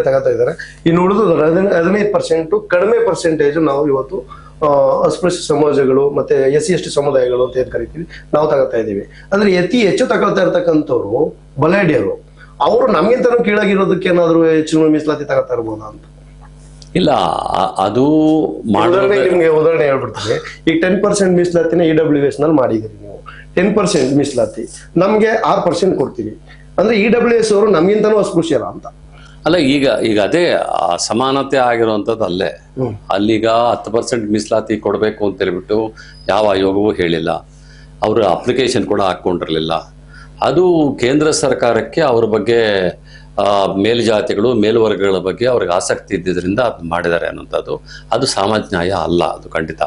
ತಗೋತಾ ಇದ್ದಾರೆ. ಇನ್ನು ಉಳಿದು ಹದಿನೈದು ಪರ್ಸೆಂಟ್ ಕಡಿಮೆ ಪರ್ಸೆಂಟೇಜ್ ನಾವು ಇವತ್ತು ಅಸ್ಪೃಶ್ಯ ಸಮಾಜಗಳು ಮತ್ತೆ ಎಸ್ ಸಿ ಎಸ್ ಟಿ ಸಮುದಾಯಗಳು ಅಂತ ಏನ್ ಕರಿತೀವಿ ನಾವು ತಗೋತಾ ಇದ್ದೀವಿ. ಅಂದ್ರೆ ಅತಿ ಹೆಚ್ಚು ತಗೊಳ್ತಾ ಇರ್ತಕ್ಕಂಥವ್ರು ಬಲಾಢ್ಯರು ಅವರು ನಮ್ಗಿಂತನೂ ಕೀಳಾಗಿರೋದಕ್ಕೆ ಏನಾದ್ರು ಹೆಚ್ಚಿನ ಮೀಸಲಾತಿ ತಗೋತಾ ಇರ್ಬೋದಾ ಅಂತ. ಇಲ್ಲ ಅದು ಉದಾಹರಣೆ ನಿಮ್ಗೆ ಉದಾಹರಣೆ ಹೇಳ್ಬಿಡ್ತೀನಿ. ಈಗ ಟೆನ್ ಪರ್ಸೆಂಟ್ ಮೀಸಲಾತಿನ ಇ ಡಬ್ಲ್ಯೂ ಎಸ್ನಲ್ಲಿ ಮಾಡಿದಿರಿ ನೀವು. ಟೆನ್ ಪರ್ಸೆಂಟ್ ಮೀಸಲಾತಿ. ನಮ್ಗೆ ಆರು ಪರ್ಸೆಂಟ್ ಕೊಡ್ತೀವಿ. ಅಂದ್ರೆ ಇ ಡಬ್ಲ್ಯೂ ಎಸ್ ಅವರು ನಮ್ಗಿಂತನೂ ಅಸ್ಪೃಶ್ಯರ ಅಂತ. ಅಲ್ಲ ಈಗ ಈಗ ಅದೇ ಆ ಸಮಾನತೆ ಆಗಿರುವಂಥದ್ದು ಅಲ್ಲೇ. ಅಲ್ಲಿಗ ಹತ್ತು ಪರ್ಸೆಂಟ್ ಮೀಸಲಾತಿ ಕೊಡಬೇಕು ಅಂತ ಹೇಳ್ಬಿಟ್ಟು ಯಾವ ಆಯೋಗವೂ ಹೇಳಿಲ್ಲ. ಅವರು ಅಪ್ಲಿಕೇಶನ್ ಕೂಡ ಹಾಕ್ಕೊಂಡಿರಲಿಲ್ಲ. ಅದು ಕೇಂದ್ರ ಸರ್ಕಾರಕ್ಕೆ ಅವ್ರ ಬಗ್ಗೆ ಆ, ಮೇಲ್ಜಾತಿಗಳು ಮೇಲ್ವರ್ಗಗಳ ಬಗ್ಗೆ ಅವ್ರಿಗೆ ಆಸಕ್ತಿ ಇದ್ದಿದ್ರಿಂದ ಅದು ಮಾಡಿದ್ದಾರೆ ಅನ್ನೋಂಥದ್ದು ಅದು ಸಾಮಾಜಿಕ ನ್ಯಾಯ ಅಲ್ಲ ಅದು ಖಂಡಿತ.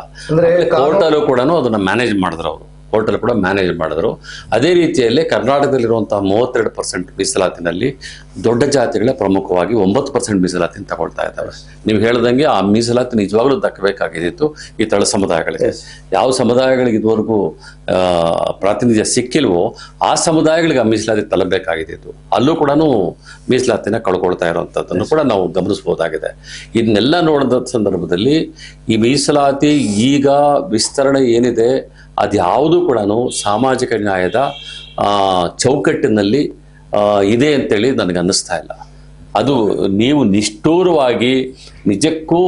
ಕೋರ್ಟಲ್ಲೂ ಕೂಡ ಅದನ್ನ ಮ್ಯಾನೇಜ್ ಮಾಡಿದ್ರು ಅವರು. ಕೋರ್ಟಲ್ಲಿ ಕೂಡ ಮ್ಯಾನೇಜ್ ಮಾಡಿದ್ರು. ಅದೇ ರೀತಿಯಲ್ಲಿ ಕರ್ನಾಟಕದಲ್ಲಿರುವಂತಹ ಮೂವತ್ತೆರಡು ಪರ್ಸೆಂಟ್ ಮೀಸಲಾತಿನಲ್ಲಿ ದೊಡ್ಡ ಜಾತಿಗಳೇ ಪ್ರಮುಖವಾಗಿ ಒಂಬತ್ತು ಪರ್ಸೆಂಟ್ ಮೀಸಲಾತಿನ ತಗೊಳ್ತಾ ಇದ್ದಾವೆ ನೀವು ಹೇಳ್ದಂಗೆ ಆ ಮೀಸಲಾತಿ ನಿಜವಾಗ್ಲೂ ದಕ್ಕಬೇಕಾಗಿದ್ದಿತ್ತು ಈ ತಳ ಸಮುದಾಯಗಳಿಗೆ. ಯಾವ ಸಮುದಾಯಗಳಿಗೆ ಇದುವರೆಗೂ ಪ್ರಾತಿನಿಧ್ಯ ಸಿಕ್ಕಿಲ್ವೋ ಆ ಸಮುದಾಯಗಳಿಗೆ ಆ ಮೀಸಲಾತಿ ತಲುಪಬೇಕಾಗಿದ್ದಿತ್ತು. ಅಲ್ಲೂ ಕೂಡ ಮೀಸಲಾತಿನ ಕಳ್ಕೊಳ್ತಾ ಇರುವಂತದ್ದನ್ನು ಕೂಡ ನಾವು ಗಮನಿಸಬಹುದಾಗಿದೆ. ಇದನ್ನೆಲ್ಲ ನೋಡಿದ ಸಂದರ್ಭದಲ್ಲಿ ಈ ಮೀಸಲಾತಿ ಈಗ ವಿಸ್ತರಣೆ ಏನಿದೆ ಅದ್ಯಾವುದೂ ಕೂಡ ಸಾಮಾಜಿಕ ನ್ಯಾಯದ ಚೌಕಟ್ಟಿನಲ್ಲಿ ಇದೆ ಅಂತೇಳಿ ನನಗೆ ಅನ್ನಿಸ್ತಾ ಇಲ್ಲ. ಅದು ನೀವು ನಿಷ್ಠೂರವಾಗಿ ನಿಜಕ್ಕೂ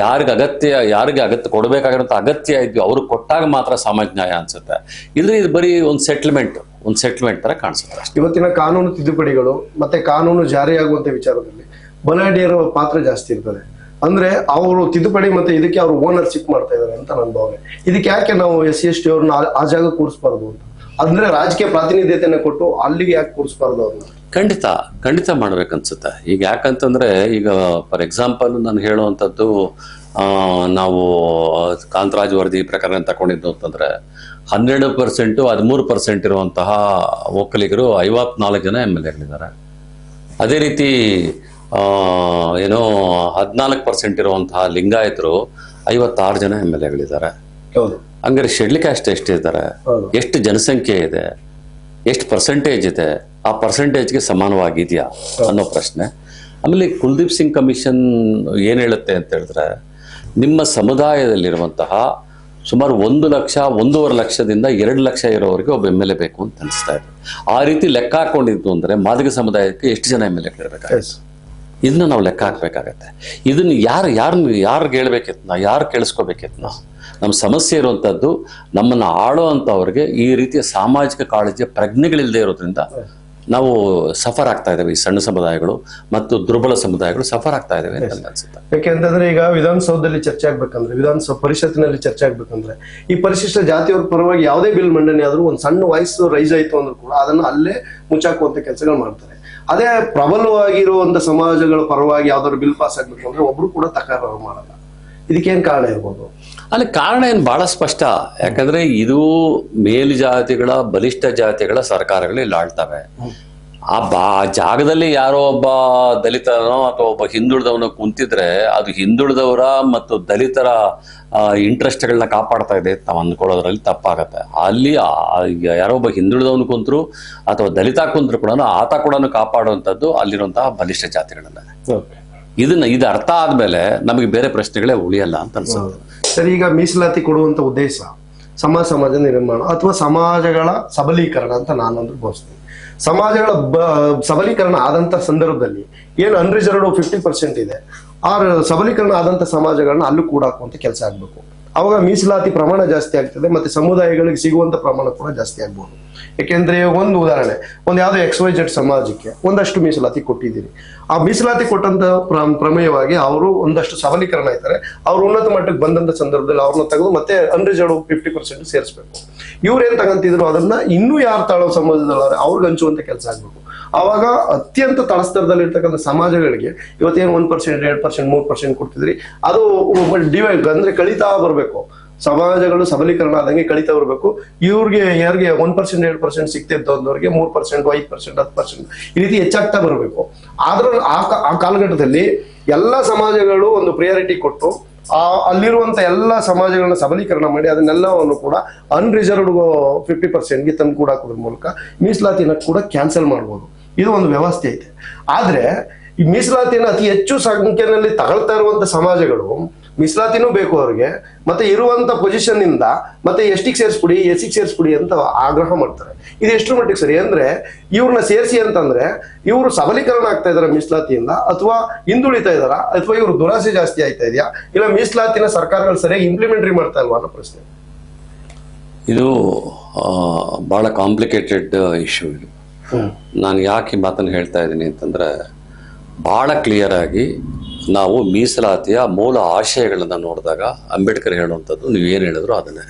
ಯಾರಿಗೆ ಅಗತ್ಯ ಯಾರಿಗೆ ಅಗತ್ಯ ಕೊಡಬೇಕಾಗಿರೋಂಥ ಅಗತ್ಯ ಇದೆಯೋ ಅವ್ರಿಗೆ ಕೊಟ್ಟಾಗ ಮಾತ್ರ ಸಾಮಾಜಿಕ ನ್ಯಾಯ ಅನ್ಸುತ್ತೆ. ಇದ್ರೆ ಇದು ಬರೀ ಒಂದು ಸೆಟ್ಲ್ಮೆಂಟ್ ಒಂದು ಸೆಟ್ಲ್ಮೆಂಟ್ ಥರ ಕಾಣಿಸುತ್ತೆ ಇವತ್ತಿನ ಕಾನೂನು ತಿದ್ದುಪಡಿಗಳು ಮತ್ತು ಕಾನೂನು ಜಾರಿಯಾಗುವಂಥ ವಿಚಾರದಲ್ಲಿ ಬಲಾಢ್ಯರ ಪಾತ್ರ ಜಾಸ್ತಿ ಇರ್ತದೆ. ಅಂದ್ರೆ ಅವರು ತಿದ್ದುಪಡಿ ಮತ್ತೆ ಇದಕ್ಕೆ ಅವರು ಓನರ್ಶಿಪ್ ಮಾಡ್ತಾ ಇದ್ದಾರೆ ಅಂತ ನನ್ನ ಭಾವನೆ. ಇದಕ್ಕೆ ಯಾಕೆ ನಾವು ಎಸ್ ಸಿ, ಎಸ್ ಟಿ ಅವ್ರನ್ನ ಆ- ಜಾಗ ಕೂರಿಸಬಾರ್ದು ಅಂತ? ಅಂದ್ರೆ ರಾಜಕೀಯ ಪ್ರಾತಿನಿಧ್ಯತೆನ ಕೊಟ್ಟು ಅಲ್ಲಿಗೆ ಯಾಕೆ ಕೂರಿಸಬಾರ್ದು ಅವ್ರನ್ನ? ಖಂಡಿತ ಖಂಡಿತ ಮಾಡ್ಬೇಕನ್ಸುತ್ತೆ ಈಗ ಯಾಕಂತಂದ್ರೆ, ಈಗ ಫಾರ್ ಎಕ್ಸಾಂಪಲ್ ನಾನು ಹೇಳುವಂಥದ್ದು ನಾವು, ಕಾಂತರಾಜ್ ವರದಿ ಪ್ರಕರಣ ತಗೊಂಡಿದ್ದು ಅಂತಂದ್ರೆ, ಹನ್ನೆರಡು ಪರ್ಸೆಂಟು ಹದಿಮೂರು ಪರ್ಸೆಂಟ್ ಇರುವಂತಹ ಒಕ್ಕಲಿಗರು ಐವತ್ನಾಲ್ಕು ಜನ ಎಂ ಎಲ್ ಎಗಳಿದ್ದಾರೆ. ಅದೇ ರೀತಿ ಏನೋ ಹದಿನಾಲ್ಕು ಪರ್ಸೆಂಟ್ ಇರುವಂತಹ ಲಿಂಗಾಯತರು ಐವತ್ತಾರು ಜನ ಎಂ ಎಲ್ ಎಗಳಿದ್ದಾರೆ. ಹಂಗಾರೆ ಶೆಡ್ಲಿ ಕ್ಯಾಸ್ಟ್ ಎಷ್ಟಿದ್ದಾರೆ ಎಷ್ಟು ಜನಸಂಖ್ಯೆ ಇದೆ? ಎಷ್ಟು ಪರ್ಸೆಂಟೇಜ್ ಇದೆ? ಆ ಪರ್ಸೆಂಟೇಜ್ಗೆ ಸಮಾನವಾಗಿದೆಯಾ ಅನ್ನೋ ಪ್ರಶ್ನೆ. ಆಮೇಲೆ ಕುಲ್ದೀಪ್ ಸಿಂಗ್ ಕಮಿಷನ್ ಏನು ಹೇಳುತ್ತೆ ಅಂತ ಹೇಳಿದ್ರೆ ನಿಮ್ಮ ಸಮುದಾಯದಲ್ಲಿರುವಂತಹ ಸುಮಾರು ಒಂದು ಲಕ್ಷ ಒಂದೂವರೆ ಲಕ್ಷದಿಂದ ಎರಡು ಲಕ್ಷ ಇರೋವರೆಗೆ ಒಬ್ಬ ಎಂ ಎಲ್ ಎ ಬೇಕು ಅಂತ ಅನಿಸ್ತಾ ಇದೆ. ಆ ರೀತಿ ಲೆಕ್ಕ ಹಾಕೊಂಡಿದ್ದು ಅಂದರೆ ಮಾದಿಗ ಸಮುದಾಯಕ್ಕೆ ಎಷ್ಟು ಜನ ಎಂ ಎಲ್ ಎಗಳಿರ್ಬೇಕಾಗುತ್ತೆ? ಇದನ್ನ ನಾವು ಲೆಕ್ಕ ಹಾಕ್ಬೇಕಾಗತ್ತೆ. ಇದನ್ನ ಯಾರು ಯಾರು ಯಾರಿಗೆ ಹೇಳ್ಬೇಕಿತ್ತು ನಾವು ಯಾರು ಕೇಳಿಸ್ಕೋಬೇಕಿತ್ತು ನಾವು ನಮ್ಮ ಸಮಸ್ಯೆ ಇರುವಂಥದ್ದು ನಮ್ಮನ್ನು ಆಳೋ ಅಂಥವ್ರಿಗೆ ಈ ರೀತಿಯ ಸಾಮಾಜಿಕ ಕಾಳಜಿಯ ಪ್ರಜ್ಞೆಗಳಿಲ್ಲದೆ ಇರೋದ್ರಿಂದ ನಾವು ಸಫರ್ ಆಗ್ತಾ ಇದ್ದೇವೆ ಈ ಸಣ್ಣ ಸಮುದಾಯಗಳು ಮತ್ತು ದುರ್ಬಲ ಸಮುದಾಯಗಳು ಸಫರ್ ಆಗ್ತಾ ಇದ್ದಾವೆ ಅಂತ ಅನ್ಸುತ್ತೆ. ಯಾಕೆಂತಂದ್ರೆ ಈಗ ವಿಧಾನಸೌಧದಲ್ಲಿ ಚರ್ಚೆ ಆಗ್ಬೇಕಂದ್ರೆ ವಿಧಾನಸಭಾ ಪರಿಷತ್ತಿನಲ್ಲಿ ಚರ್ಚೆ ಆಗ್ಬೇಕಂದ್ರೆ ಈ ಪರಿಶಿಷ್ಟ ಜಾತಿಯವ್ರ ಪರವಾಗಿ ಯಾವುದೇ ಬಿಲ್ ಮಂಡನೆ ಆದ್ರೂ ಒಂದು ಸಣ್ಣ ವಾಯ್ಸ್ ರೈಸ್ ಆಯ್ತು ಅಂದ್ರೂ ಕೂಡ ಅದನ್ನ ಅಲ್ಲೇ ಮುಚ್ಚಾಕುವಂತ ಕೆಲಸಗಳು ಮಾಡ್ತಾರೆ. ಅದೇ ಪ್ರಬಲವಾಗಿರುವಂತ ಸಮಾಜಗಳ ಪರವಾಗಿ ಯಾವ್ದಾದ್ರು ಬಿಲ್ ಪಾಸ್ ಆಗ್ಬೇಕು ಅಂದ್ರೆ ಒಬ್ರು ಕೂಡ ತಕರಾರು ಮಾಡಲ್ಲ. ಇದಕ್ಕೇನ್ ಕಾರಣ ಇರ್ಬೋದು ಅಲ್ಲಿ ಕಾರಣ ಏನು ಬಹಳ ಸ್ಪಷ್ಟ. ಯಾಕಂದ್ರೆ ಇದು ಮೇಲ್ಜಾತಿಗಳ ಬಲಿಷ್ಠ ಜಾತಿಗಳ ಸರ್ಕಾರಗಳು ಇಲ್ಲಿ ಆಳ್ತವೆ. ಆ ಬಾ ಜಾಗದಲ್ಲಿ ಯಾರೋ ಒಬ್ಬ ದಲಿತನೋ ಅಥವಾ ಒಬ್ಬ ಹಿಂದುಳಿದವನೋ ಕುಂತಿದ್ರೆ ಅದು ಹಿಂದುಳಿದವರ ಮತ್ತು ದಲಿತರ ಇಂಟ್ರೆಸ್ಟ್ಗಳನ್ನ ಕಾಪಾಡ್ತಾ ಇದೆ. ತಾವು ನಾವು ಅಂದ್ಕೊಳ್ಳೋದ್ರಲ್ಲಿ ತಪ್ಪಾಗತ್ತೆ. ಅಲ್ಲಿ ಯಾರೋ ಒಬ್ಬ ಹಿಂದುಳಿದವನು ಕುಂತರು ಅಥವಾ ದಲಿತ ಕುಂತರು ಕೂಡ ಆತ ಕೂಡ ಕಾಪಾಡುವಂಥದ್ದು ಅಲ್ಲಿರುವಂತಹ ಬಲಿಷ್ಠ ಜಾತಿಗಳನ್ನ ಇದನ್ನ ಇದು ಅರ್ಥ ಆದ್ಮೇಲೆ ನಮಗೆ ಬೇರೆ ಪ್ರಶ್ನೆಗಳೇ ಉಳಿಯಲ್ಲ ಅಂತ ಅನ್ಸುತ್ತೆ. ಸರಿ ಈಗ ಮೀಸಲಾತಿ ಕೊಡುವಂತ ಉದ್ದೇಶ ಸಮಾಜ ಸಮಾಜ ನಿರ್ಮಾಣ ಅಥವಾ ಸಮಾಜಗಳ ಸಬಲೀಕರಣ ಅಂತ ನಾನೊಂದು ಭಾವಿಸ್ತೀನಿ ಸಮಾಜಗಳ ಸಬಲೀಕರಣ ಆದಂತ ಸಂದರ್ಭದಲ್ಲಿ ಏನು ಅನ್ರಿಸರ್ವ್ಡ್ ಫಿಫ್ಟಿ ಪರ್ಸೆಂಟ್ ಇದೆ. ಆ ಸಬಲೀಕರಣ ಆದಂತ ಸಮಾಜಗಳನ್ನ ಅಲ್ಲೂ ಕೂಡ ಹಾಕುವಂತ ಕೆಲಸ ಆಗ್ಬೇಕು. ಅವಾಗ ಮೀಸಲಾತಿ ಪ್ರಮಾಣ ಜಾಸ್ತಿ ಆಗ್ತದೆ, ಮತ್ತೆ ಸಮುದಾಯಗಳಿಗೆ ಸಿಗುವಂತ ಪ್ರಮಾಣ ಕೂಡ ಜಾಸ್ತಿ ಆಗ್ಬೋದು. ಯಾಕೆಂದ್ರೆ ಒಂದು ಉದಾಹರಣೆ, ಒಂದು ಯಾವುದೋ ಎಕ್ಸ್ ವೈ ಜೆಡ್ ಸಮಾಜಕ್ಕೆ ಒಂದಷ್ಟು ಮೀಸಲಾತಿ ಕೊಟ್ಟಿದ್ದೀರಿ ಆ ಮೀಸಲಾತಿ ಕೊಟ್ಟಂತ ಪ್ರ- ಪ್ರಮೇಯವಾಗಿ ಅವರು ಒಂದಷ್ಟು ಸಬಲೀಕರಣ ಆಯ್ತಾರೆ ಅವ್ರು ಉನ್ನತ ಮಟ್ಟಕ್ಕೆ ಬಂದಂತ ಸಂದರ್ಭದಲ್ಲಿ ಅವ್ರನ್ನ ತೆಗೆದು ಮತ್ತೆ ಅನ್ರಿಸರ್ವ್ ಫಿಫ್ಟಿ ಪರ್ಸೆಂಟ್ ಸೇರಿಸ್ಬೇಕು. ಇವ್ರು ಏನ್ ತಗಂತಿದ್ರು ಅದನ್ನ ಇನ್ನೂ ಯಾರು ತಾಳೋ ಸಮಾಜದಲ್ಲಾರೆ ಅವ್ರಿಗೆ ಹಂಚುವಂತ ಕೆಲಸ ಆಗ್ಬೇಕು. ಅವಾಗ ಅತ್ಯಂತ ತಳಸ್ತರದಲ್ಲಿ ಇರ್ತಕ್ಕಂಥ ಸಮಾಜಗಳಿಗೆ ಇವತ್ತೇನು ಒಂದ್ ಪರ್ಸೆಂಟ್ ಎರಡ್ ಪರ್ಸೆಂಟ್ ಮೂರ್ ಪರ್ಸೆಂಟ್ ಕೊಡ್ತಿದ್ರಿ, ಅದು ಡಿವೈಡ್ ಅಂದ್ರೆ ಕಳೀತಾ ಬರಬೇಕು. ಸಮಾಜಗಳು ಸಬಲೀಕರಣ ಆದಂಗೆ ಕಳೀತಾ ಬರಬೇಕು ಇವ್ರಿಗೆ ಯಾರಿಗೆ ಒನ್ ಪರ್ಸೆಂಟ್ ಎರಡು ಪರ್ಸೆಂಟ್ ಸಿಕ್ತಿದ್ದವ್ರಿಗೆ ಮೂರ್ ಪರ್ಸೆಂಟ್ ಐದು ಪರ್ಸೆಂಟ್ ಹತ್ತು ಪರ್ಸೆಂಟ್ ಈ ರೀತಿ ಹೆಚ್ಚಾಗ್ತಾ ಬರಬೇಕು. ಆದ್ರೂ ಆ ಕಾಲಘಟ್ಟದಲ್ಲಿ ಎಲ್ಲ ಸಮಾಜಗಳು ಒಂದು ಪ್ರಿಯಾರಿಟಿ ಕೊಟ್ಟು, ಆ, ಅಲ್ಲಿರುವಂತ ಎಲ್ಲ ಸಮಾಜಗಳನ್ನ ಸಬಲೀಕರಣ ಮಾಡಿ ಅದನ್ನೆಲ್ಲವನ್ನು ಕೂಡ ಅನ್ರಿಸರ್ವ್ಡ್ ಫಿಫ್ಟಿ ಪರ್ಸೆಂಟ್ಗೆ ತಂದು ಕೂಡ ಹಾಕೋದ್ರ ಮೂಲಕ ಮೀಸಲಾತಿನ ಕೂಡ ಕ್ಯಾನ್ಸಲ್ ಮಾಡ್ಬೋದು. ಇದು ಒಂದು ವ್ಯವಸ್ಥೆ ಐತೆ. ಆದ್ರೆ ಈ ಮೀಸಲಾತಿಯನ್ನು ಅತಿ ಹೆಚ್ಚು ಸಂಖ್ಯೆಯಲ್ಲಿ ತಗೊಳ್ತಾ ಇರುವಂತ ಸಮಾಜಗಳು ಮೀಸಲಾತಿನೂ ಬೇಕು ಅವ್ರಿಗೆ. ಮತ್ತೆ ಇರುವಂತ ಪೊಸಿಷನ್ ಇಂದ ಮತ್ತೆ ಎಷ್ಟಿಗೆ ಸೇರಿಸ್ಬಿಡಿ ಎಸ್ಸಿಗೆ ಸೇರಿಸ್ಬಿಡಿ ಅಂತ ಆಗ್ರಹ ಮಾಡ್ತಾರೆ. ಇದು ಎಷ್ಟು ಮಟ್ಟಿಗೆ ಸರಿ ಅಂದ್ರೆ ಇವ್ರನ್ನ ಸೇರಿಸಿ ಅಂತಂದ್ರೆ ಇವರು ಸಬಲೀಕರಣ ಆಗ್ತಾ ಇದಾರೆ ಮೀಸಲಾತಿಯಿಂದ ಅಥವಾ ಹಿಂದುಳಿತಾ ಇದಾರ ಅಥವಾ ಇವರು ದುರಾಸೆ ಜಾಸ್ತಿ ಆಯ್ತಾ ಇದೆಯಾ? ಇಲ್ಲ ಮೀಸಲಾತಿನ ಸರ್ಕಾರಗಳು ಸರಿಯಾಗಿ ಇಂಪ್ಲಿಮೆಂಟ್ರಿ ಮಾಡ್ತಾ ಇಲ್ವಾ ಅನ್ನೋ ಪ್ರಶ್ನೆ. ಇದು ಬಹಳ ಕಾಂಪ್ಲಿಕೇಟೆಡ್ ಇಶ್ಯೂ ಇದು. ನಾನು ಯಾಕೆ ಈ ಮಾತನ್ನು ಹೇಳ್ತಾ ಇದ್ದೀನಿ ಅಂತಂದ್ರೆ ಬಹಳ ಕ್ಲಿಯರ್ ಆಗಿ ನಾವು ಮೀಸಲಾತಿಯ ಮೂಲ ಆಶಯಗಳನ್ನು ನೋಡಿದಾಗ ಅಂಬೇಡ್ಕರ್ ಹೇಳುವಂಥದ್ದು ನೀವು ಏನು ಹೇಳಿದ್ರು ಅದನ್ನೇ.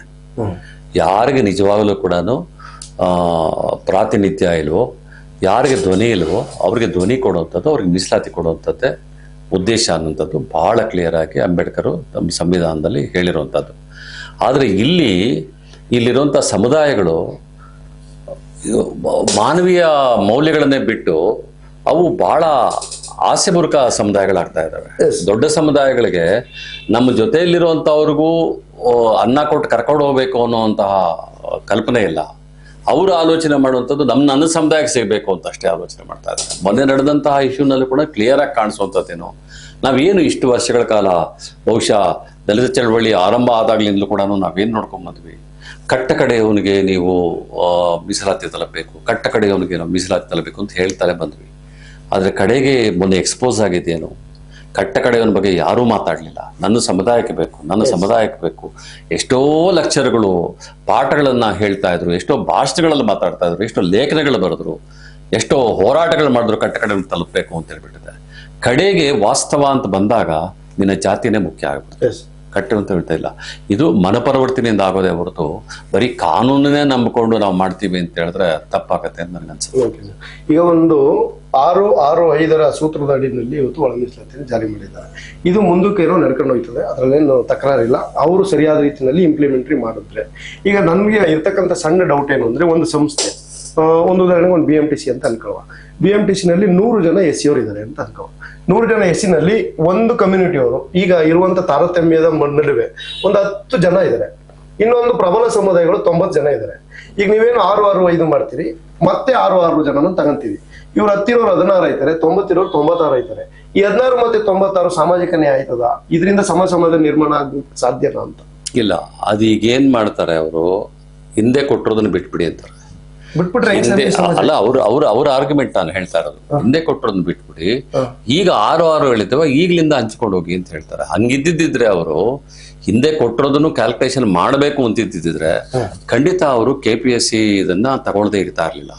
ಯಾರಿಗೆ ನಿಜವಾಗಲೂ ಕೂಡ ಪ್ರಾತಿನಿಧ್ಯ ಇಲ್ವೋ ಯಾರಿಗೆ ಧ್ವನಿ ಇಲ್ವೋ ಅವ್ರಿಗೆ ಧ್ವನಿ ಕೊಡುವಂಥದ್ದು ಅವ್ರಿಗೆ ಮೀಸಲಾತಿ ಕೊಡುವಂಥದ್ದೇ ಉದ್ದೇಶ ಅನ್ನೋಂಥದ್ದು ಬಹಳ ಕ್ಲಿಯರ್ ಆಗಿ ಅಂಬೇಡ್ಕರ್ ತಮ್ಮ ಸಂವಿಧಾನದಲ್ಲಿ ಹೇಳಿರುವಂಥದ್ದು. ಆದರೆ ಇಲ್ಲಿ ಇಲ್ಲಿರುವಂಥ ಸಮುದಾಯಗಳು ಮಾನವೀಯ ಮೌಲ್ಯಗಳನ್ನೇ ಬಿಟ್ಟು ಅವು ಬಹಳ ಆಸೆಮೂರ್ಖ ಸಮುದಾಯಗಳಾಗ್ತಾ ಇದ್ದಾವೆ. ದೊಡ್ಡ ಸಮುದಾಯಗಳಿಗೆ ನಮ್ಮ ಜೊತೆಯಲ್ಲಿರುವಂಥವ್ರಿಗೂ ಅನ್ನ ಕೊಟ್ಟು ಕರ್ಕೊಂಡು ಹೋಗ್ಬೇಕು ಅನ್ನೋವಂತಹ ಕಲ್ಪನೆ ಇಲ್ಲ. ಅವರು ಆಲೋಚನೆ ಮಾಡುವಂಥದ್ದು ನಮ್ಮ ನನ್ನ ಸಮುದಾಯಕ್ಕೆ ಸಿಗಬೇಕು ಅಂತ ಅಷ್ಟೇ ಆಲೋಚನೆ ಮಾಡ್ತಾ ಇದ್ದಾರೆ. ಮೊನ್ನೆ ನಡೆದಂತಹ ಇಶ್ಯೂನಲ್ಲಿ ಕೂಡ ಕ್ಲಿಯರ್ ಆಗಿ ಕಾಣಿಸುವಂಥದ್ದೇನು. ನಾವೇನು ಇಷ್ಟು ವರ್ಷಗಳ ಕಾಲ ಬಹುಶಃ ದಲಿತ ಚಳವಳಿ ಆರಂಭ ಆದಾಗ್ಲಿಂದಲೂ ಕೂಡ ನಾವೇನು ನೋಡ್ಕೊಂಬಂದ್ವಿ? ಕಟ್ಟ ಕಡೆಯವನಿಗೆ ನೀವು ಮೀಸಲಾತಿ ತಲುಪಬೇಕು ಕಟ್ಟ ಕಡೆಯವನಿಗೆ ನಾವು ಮೀಸಲಾತಿ ತಲುಪಬೇಕು ಅಂತ ಹೇಳ್ತಾರೆ ಬಂದ್ವಿ. ಆದರೆ ಕಡೆಗೆ ಮೊನ್ನೆ ಎಕ್ಸ್ಪೋಸ್ ಆಗಿದ್ದೇನು. ಕಟ್ಟ ಕಡೆಯವನ ಬಗ್ಗೆ ಯಾರೂ ಮಾತಾಡಲಿಲ್ಲ. ನನ್ನ ಸಮುದಾಯಕ್ಕೆ ಬೇಕು ನನ್ನ ಸಮುದಾಯಕ್ಕೆ ಬೇಕು. ಎಷ್ಟೋ ಲೆಕ್ಚರ್ಗಳು ಪಾಠಗಳನ್ನು ಹೇಳ್ತಾ ಇದ್ರು ಎಷ್ಟೋ ಭಾಷಣಗಳಲ್ಲಿ ಮಾತಾಡ್ತಾ ಇದ್ರು ಎಷ್ಟೋ ಲೇಖನಗಳು ಬರೆದ್ರು ಎಷ್ಟೋ ಹೋರಾಟಗಳು ಮಾಡಿದ್ರು ಕಟ್ಟ ಕಡೆ ತಲುಪಬೇಕು ಅಂತ ಹೇಳ್ಬಿಟ್ಟಿದೆ. ಕಡೆಗೆ ವಾಸ್ತವ ಅಂತ ಬಂದಾಗ ನಿನ್ನ ಜಾತಿನೇ ಮುಖ್ಯ ಆಗ್ಬಿಡುತ್ತೆ. ಎಸ್ ಕಟ್ಟು ಅಂತ ಹೇಳ್ತಾ ಇಲ್ಲ. ಇದು ಮನಪರಿವರ್ತನೆಯಿಂದ ಆಗೋದೇ ಹೊರತು ಬರೀ ಕಾನೂನನ್ನೇ ನಂಬಿಕೊಂಡು ನಾವು ಮಾಡ್ತೀವಿ ಅಂತ ಹೇಳಿದ್ರೆ ತಪ್ಪಾಗತ್ತೆ ಅಂತ ನನಗೆ ಅನ್ಸುತ್ತೆ. ಈಗ ಒಂದು ಆರು ಆರು, ಐದರ ಸೂತ್ರದ ಅಡಿನಲ್ಲಿ ಇವತ್ತು ಒಳ ಜಾರಿ ಮಾಡಿದ್ದಾರೆ. ಇದು ಮುಂದಕ್ಕೆ ಏನೋ ನಡ್ಕೊಂಡು ಹೋಗ್ತದೆ, ಅದರಲ್ಲೇನು ತಕರಾರಿಲ್ಲ. ಅವರು ಸರಿಯಾದ ರೀತಿಯಲ್ಲಿ ಇಂಪ್ಲಿಮೆಂಟ್ರಿ ಮಾಡಿದ್ರೆ. ಈಗ ನನಗೆ ಇರ್ತಕ್ಕಂಥ ಸಣ್ಣ ಡೌಟ್ ಏನು ಅಂದರೆ ಒಂದು ಸಂಸ್ಥೆ ಒಂದು ಉದಾಹರಣೆಗೆ ಒಂದು ಬಿ ಎಂ ಟಿ ಸಿ ಅಂತ ಅನ್ಕೊಳ್ಳುವ. ಬಿ ಎಂ ಟಿ ಸಿ ನಲ್ಲಿ ನೂರು ಜನ ಎಸ್ ಸಿ ಅವರು ಇದ್ದಾರೆ ಅಂತ ಅನ್ಕೊಳ್ಳುವ. ನೂರು ಜನ ಎಸ್ಸಿನಲ್ಲಿ ಒಂದು ಕಮ್ಯುನಿಟಿ ಅವರು. ಈಗ ಇರುವಂತ ತಾರತಮ್ಯದ ನಡುವೆ ಒಂದು ಹತ್ತು ಜನ ಇದ್ದಾರೆ. ಇನ್ನೊಂದು ಪ್ರಬಲ ಸಮುದಾಯಗಳು ತೊಂಬತ್ತು ಜನ ಇದ್ದಾರೆ. ಈಗ ನೀವೇನು ಆರು ಆರು ಐದು ಮಾಡ್ತೀರಿ? ಮತ್ತೆ ಆರು ಆರು ಜನನ ತಗೊಂತೀವಿ ಇವ್ರು ಹತ್ತಿರೋರು ಹದಿನಾರು ಆಯ್ತಾರೆ ತೊಂಬತ್ತಿರೋರು ತೊಂಬತ್ತಾರು ಆಯ್ತಾರೆ ಈ ಹದಿನಾರು ಮತ್ತೆ ತೊಂಬತ್ತಾರು ಸಾಮಾಜಿಕ ನ್ಯಾಯ ಆಯ್ತದ? ಇದರಿಂದ ಸಮ ಸಮಾಜ ನಿರ್ಮಾಣ ಆಗ ಸಾಧ್ಯನಾ ಅಂತ? ಇಲ್ಲ ಅದು ಈಗ ಏನ್ ಮಾಡ್ತಾರೆ ಅವರು? ಹಿಂದೆ ಕೊಟ್ಟಿರೋದನ್ನ ಬಿಟ್ಬಿಡಿ ಅಂತಾರೆ. ಅಲ್ಲ ಅವರು ಅವ್ರ ಅವ್ರ ಆರ್ಗ್ಯುಮೆಂಟ್ ನಾನು ಹೇಳ್ತಾ ಇರೋದು. ಹಿಂದೆ ಕೊಟ್ಟರೊಂದು ಬಿಟ್ಬಿಡಿ. ಈಗ ಆರು ಆರು ಹೇಳಿದ್ದೇವೆ ಈಗಲಿಂದ ಹಂಚ್ಕೊಂಡು ಹೋಗಿ ಅಂತ ಹೇಳ್ತಾರೆ. ಹಂಗಿದ್ದಿದ್ರೆ ಅವರು ಹಿಂದೆ ಕೊಟ್ಟಿರೋದನ್ನು ಕ್ಯಾಲ್ಕುಲೇಷನ್ ಮಾಡಬೇಕು ಅಂತ ಇದ್ದಿದ್ರೆ ಖಂಡಿತ ಅವರು ಕೆ ಪಿ ಎಸ್ ಸಿ ಇದನ್ನ ತಗೊಳ್ದೇ ಇರ್ತಾ ಇರಲಿಲ್ಲ.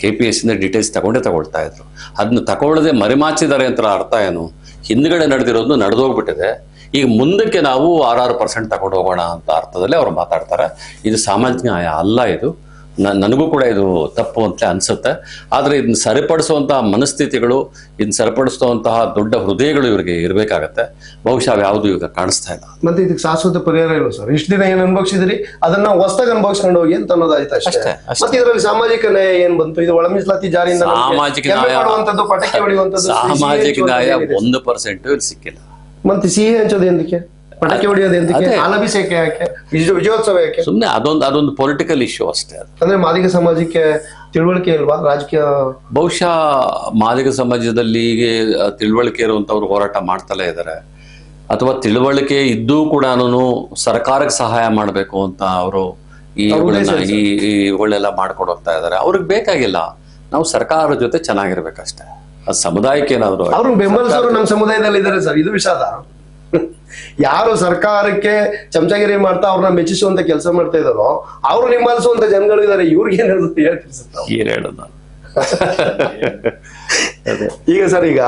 ಕೆ ಪಿ ಎಸ್ ಇಂದ ಡೀಟೇಲ್ಸ್ ತಗೊಂಡೇ ತಗೊಳ್ತಾ ಇದ್ರು. ಅದನ್ನ ತಗೊಳ್ಳದೆ ಮರೆಮಾಚಿದ್ದಾರೆ ಅಂತ ಅರ್ಥ ಏನು? ಹಿಂದ್ಗಡೆ ನಡೆದಿರೋದು ನಡೆದೋಗ್ಬಿಟ್ಟಿದೆ. ಈಗ ಮುಂದಕ್ಕೆ ನಾವು ಆರಾರು ಆರು ಪರ್ಸೆಂಟ್ ತಗೊಂಡು ಹೋಗೋಣ ಅಂತ ಅರ್ಥದಲ್ಲಿ ಅವ್ರು ಮಾತಾಡ್ತಾರೆ. ಇದು ಸಾಮಾಜಿಕ ನ್ಯಾಯ ಅಲ್ಲ ಇದು. ನನಗೂ ಕೂಡ ಇದು ತಪ್ಪು ಅಂತ ಅನಿಸುತ್ತೆ. ಆದರೆ ಇದನ್ನ ಸರಿಪಡಿಸುವಂತಹ ಮನಸ್ಥಿತಿಗಳು ಇದನ್ನ ಸರಿಪಡಿಸುವಂತಹ ದೊಡ್ಡ ಹೃದಯಗಳು ಇವರಿಗೆ ಇರಬೇಕಾಗತ್ತೆ. ಬಹುಶಃ ಯಾವುದು ಇವಾಗ ಕಾಣಿಸ್ತಾ ಇಲ್ಲ. ಮತ್ತೆ ಇದಕ್ಕೆ ಶಾಶ್ವತ ಪರಿಹಾರ ಇಲ್ಲ ಸರ್? ಇಷ್ಟು ದಿನ ಏನು ಅನುಭವಿಸಿದ್ರಿ? ಅದನ್ನ ಹೊಸದಾಗಿ ಅನುಭವಿಸ್ಕೊಂಡು ಹೋಗಿ ಅಂತ ಅನ್ನೋದಾಯ್ತು ಅಷ್ಟೇ. ಮತ್ತೆ ಇದರಲ್ಲಿ ಸಾಮಾಜಿಕ ನ್ಯಾಯ ಏನ್ ಬಂತು? ಇದು ಒಳ ಮೀಸಲಾತಿ ಜಾರಿಯಿಂದ ಸಾಮಾಜಿಕ ನ್ಯಾಯ ಪಟಾಕಿ ಹೊಡೆಯುವಂತದ್ದು ಸಾಮಾಜಿಕ ನ್ಯಾಯ? ಒಂದು ಪರ್ಸೆಂಟ್ ಸಿಕ್ಕಿಲ್ಲ. ಮತ್ತೆ ಸಿಹಿ ಹಂಚೋದು ಎಂದಕ್ಕೆ? ಪಟಾಕಿ ಹೊಡೆಯೋದು ಎಂದಕ್ಕೆ? ಅದೇ. ಹಾಲಭಿಷೇಕ ಯಾಕೆ? ವಿಜಯ ವಿಜಯೋತ್ಸವ ಯಾಕೆ? ಸುಮ್ಮನೆ ಅದೊಂದು ಅದೊಂದು ಪೊಲಿಟಿಕಲ್ ಇಶ್ಯೂ ಅಷ್ಟೇ ಅದು. ಅಂದ್ರೆ ಮಾದಿಗ ಸಮಾಜಕ್ಕೆ ತಿಳುವಳಿಕೆ ಇಲ್ವಾ? ರಾಜಕೀಯ ಬಹುಶಃ ಮಾದಿಗ ಸಮಾಜದಲ್ಲಿ ಹೀಗೆ ತಿಳುವಳಿಕೆ ಇರುವಂತವ್ರು ಹೋರಾಟ ಮಾಡ್ತಲೇ ಇದ್ದಾರೆ ಅಥವಾ ತಿಳುವಳಿಕೆ ಇದ್ದೂ ಕೂಡ ಸರ್ಕಾರಕ್ಕೆ ಸಹಾಯ ಮಾಡಬೇಕು ಅಂತ ಅವರು ಈ ಅವ್ರ ಉದ್ದೇಶ ಇವುಗಳನ್ನ- ಈ ಈ ಇವುಗಳೆಲ್ಲ ಮಾಡ್ಕೊಂಡು ಹೋಗ್ತಾ ಇದ್ದಾರೆ ಅವ್ರಿಗೆ ಬೇಕಾಗಿಲ್ಲ. ನಾವು ಸರ್ಕಾರದ ಜೊತೆ ಚೆನ್ನಾಗಿರ್ಬೇಕಷ್ಟೇ. ಅದು ಸಮುದಾಯಕ್ಕೆ ಏನಾದ್ರು ಅವ್ರನ್ನ ಬೆಂಬಲಿಸೋರು ನಮ್ಮ ಸಮುದಾಯದಲ್ಲಿ ಇದ್ದಾರೆ ಸರ್. ಇದು ವಿಷಾದ. ಯಾರು ಸರ್ಕಾರಕ್ಕೆ ಚಮಚಗಿರಿ ಮಾಡ್ತಾ ಅವ್ರನ್ನ ಮೆಚ್ಚಿಸುವಂತ ಕೆಲಸ ಮಾಡ್ತಾ ಇದಾರೋ ಅವ್ರು ನಿಮ್ಮಲ್ಸುವಂತ ಜನಗಳು ಇದಾರೆ ಇವ್ರಿಗೆ? ಏನ್ ಹೇಳೋದು ಈಗ ಸರ್ ಈಗ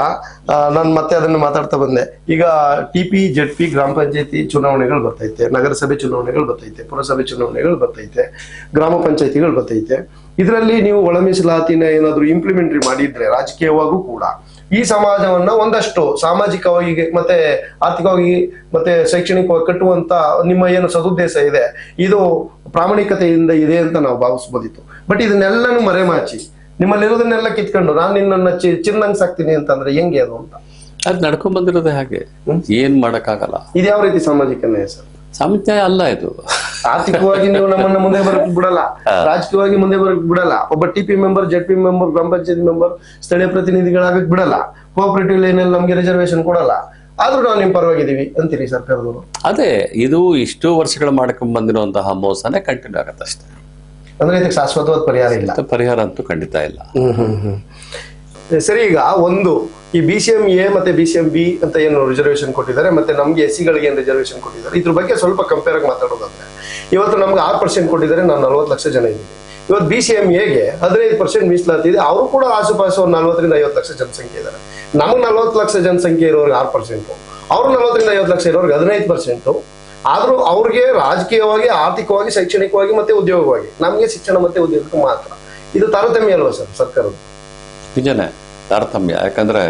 ನಾನು ಮತ್ತೆ ಅದನ್ನ ಮಾತಾಡ್ತಾ ಬಂದೆ. ಈಗ ಟಿ ಪಿ ಜೆಡ್ ಪಿ ಗ್ರಾಮ ಪಂಚಾಯತಿ ಚುನಾವಣೆಗಳು ಬರ್ತೈತೆ ನಗರಸಭೆ ಚುನಾವಣೆಗಳು ಬರ್ತೈತೆ ಪುರಸಭೆ ಚುನಾವಣೆಗಳು ಬರ್ತೈತೆ ಗ್ರಾಮ ಪಂಚಾಯತಿಗಳು ಬರ್ತೈತೆ. ಇದರಲ್ಲಿ ನೀವು ಒಳ ಮೀಸಲಾತಿನ ಏನಾದ್ರು ಇಂಪ್ಲಿಮೆಂಟ್ರಿ ಮಾಡಿದ್ರೆ ರಾಜಕೀಯವಾಗೂ ಕೂಡ ಈ ಸಮಾಜವನ್ನ ಒಂದಷ್ಟು ಸಾಮಾಜಿಕವಾಗಿ ಮತ್ತೆ ಆರ್ಥಿಕವಾಗಿ ಮತ್ತೆ ಶೈಕ್ಷಣಿಕವಾಗಿ ಕಟ್ಟುವಂತ ನಿಮ್ಮ ಏನು ಸದುದ್ದೇಶ ಇದೆ ಇದು ಪ್ರಾಮಾಣಿಕತೆಯಿಂದ ಇದೆ ಅಂತ ನಾವು ಭಾವಿಸ್ಬೋದಿತ್ತು. ಬಟ್ ಇದನ್ನೆಲ್ಲನೂ ಮರೆಮಾಚಿ ನಿಮ್ಮಲ್ಲಿರೋದನ್ನೆಲ್ಲ ಕಿತ್ಕೊಂಡು ನಾನು ನಿನ್ನನ್ನ ಚಿ ಚಿನ್ನಂಗ್ ಸಾಕ್ತೀನಿ ಅಂತಂದ್ರೆ ಹೆಂಗೆ ಅದು ಅಂತ? ಅದು ನಡ್ಕೊಂಡ್ ಬಂದಿರೋದೇ ಹಾಗೆ. ಏನ್ ಮಾಡಕ್ಕಾಗಲ್ಲ. ಇದು ಯಾವ ರೀತಿ ಸಾಮಾಜಿಕ ನ್ಯಾಯ ಸರ್? ಅಲ್ಲ ಇದು. ಆರ್ಥಿಕವಾಗಿ ನೀವು ನಮ್ಮನ್ನ ಮುಂದೆ ಬರಕ್ ಬಿಡಲ್ಲ. ರಾಜಕೀಯವಾಗಿ ಮುಂದೆ ಬರಕ್ ಬಿಡಲ್ಲ. ಒಬ್ಬ T P member Z P member ಗ್ರಾಮ ಪಂಚಾಯತ್ ಮೆಂಬರ್ ಸ್ಥಳೀಯ ಪ್ರತಿನಿಧಿಗಳಾಗಕ್ ಬಿಡಲ್ಲ. ಕೋಆಪರೇಟಿವ್ ಲೈನಲ್ಲಿ ನಮ್ಗೆ ರಿಸರ್ವೇಶನ್ ಕೊಡಲ್ಲ. ಆದ್ರೂ ನಾವು ನಿಮ್ ಪರವಾಗಿದ್ದೀವಿ ಅಂತೀರಿ ಸರ್ಕಾರದವರು? ಅದೇ ಇದು ಇಷ್ಟು ವರ್ಷಗಳು ಮಾಡ್ಕೊಂಡ್ ಬಂದಿರುವಂತಹ ಮೋಸನೇ ಕಂಟಿನ್ಯೂ ಆಗತ್ತೆ ಅಷ್ಟೇ. ಅಂದ್ರೆ ಇದಕ್ಕೆ ಶಾಶ್ವತವಾದ ಪರಿಹಾರ ಇಲ್ಲ. ಪರಿಹಾರ ಅಂತೂ ಖಂಡಿತ ಇಲ್ಲ. ಹ್ಮ್ ಹ್ಮ್ ಹ್ಮ್. ಸರಿ ಈಗ ಒಂದು ಈ ಬಿ ಸಿ ಎಂ ಎ ಮತ್ತೆ ಬಿ ಸಿ ಎಂ ಬಿ ಅಂತ ಏನು ರಿಸರ್ವೇಶನ್ ಕೊಟ್ಟಿದ್ದಾರೆ ಮತ್ತೆ ನಮ್ಗೆ ಎಸ್ ಸಿಗಳಿಗೆ ಏನು ರಿಸರ್ವೇಶನ್ ಕೊಟ್ಟಿದ್ದಾರೆ? ಇದ್ರ ಬಗ್ಗೆ ಸ್ವಲ್ಪ ಕಂಪೇರ್ ಆಗಿ ಮಾತಾಡೋದಾದ್ರೆ. ಇವತ್ತು ನಮ್ಗೆ ಆರು ಪರ್ಸೆಂಟ್ ಕೊಟ್ಟಿದ್ದಾರೆ, ನಾನು ನಲ್ವತ್ತು ಲಕ್ಷ ಜನ ಇದ್ದೀನಿ. ಇವತ್ತು ಬಿ ಸಿ ಎಂ ಎಗೆ ಹದಿನೈದು ಪರ್ಸೆಂಟ್ ಮೀಸಲಾತಿ ಇದೆ, ಅವರು ಕೂಡ ಆಸುಪಾಸು ಒಂದು ನಲ್ವತ್ತರಿಂದ ಐವತ್ತು ಲಕ್ಷ ಜನಸಂಖ್ಯೆ ಇದ್ದಾರೆ. ನಮ್ಗೆ ನಲ್ವತ್ತು ಲಕ್ಷ ಜನಸಂಖ್ಯೆ ಇರೋರಿಗೆ ಆರು ಪರ್ಸೆಂಟು ಅವ್ರು ನಲ್ವತ್ತರಿಂದ ಐವತ್ತು ಲಕ್ಷ ಇರೋರಿಗೆ ಹದಿನೈದು ಪರ್ಸೆಂಟು ಆದರೂ ಅವ್ರಿಗೆ ರಾಜಕೀಯವಾಗಿ, ಆರ್ಥಿಕವಾಗಿ, ಶೈಕ್ಷಣಿಕವಾಗಿ ಮತ್ತೆ ಉದ್ಯೋಗವಾಗಿ, ನಮಗೆ ಶಿಕ್ಷಣ ಮತ್ತೆ ಉದ್ಯೋಗಕ್ಕೆ ಮಾತ್ರ. ಇದು ತಾರತಮ್ಯ ಅಲ್ವಾ ಸರ್ ಸರ್ಕಾರದ ನಿಜನೇ, ತಾರತಮ್ಯ. ಯಾಕಂದ್ರೆ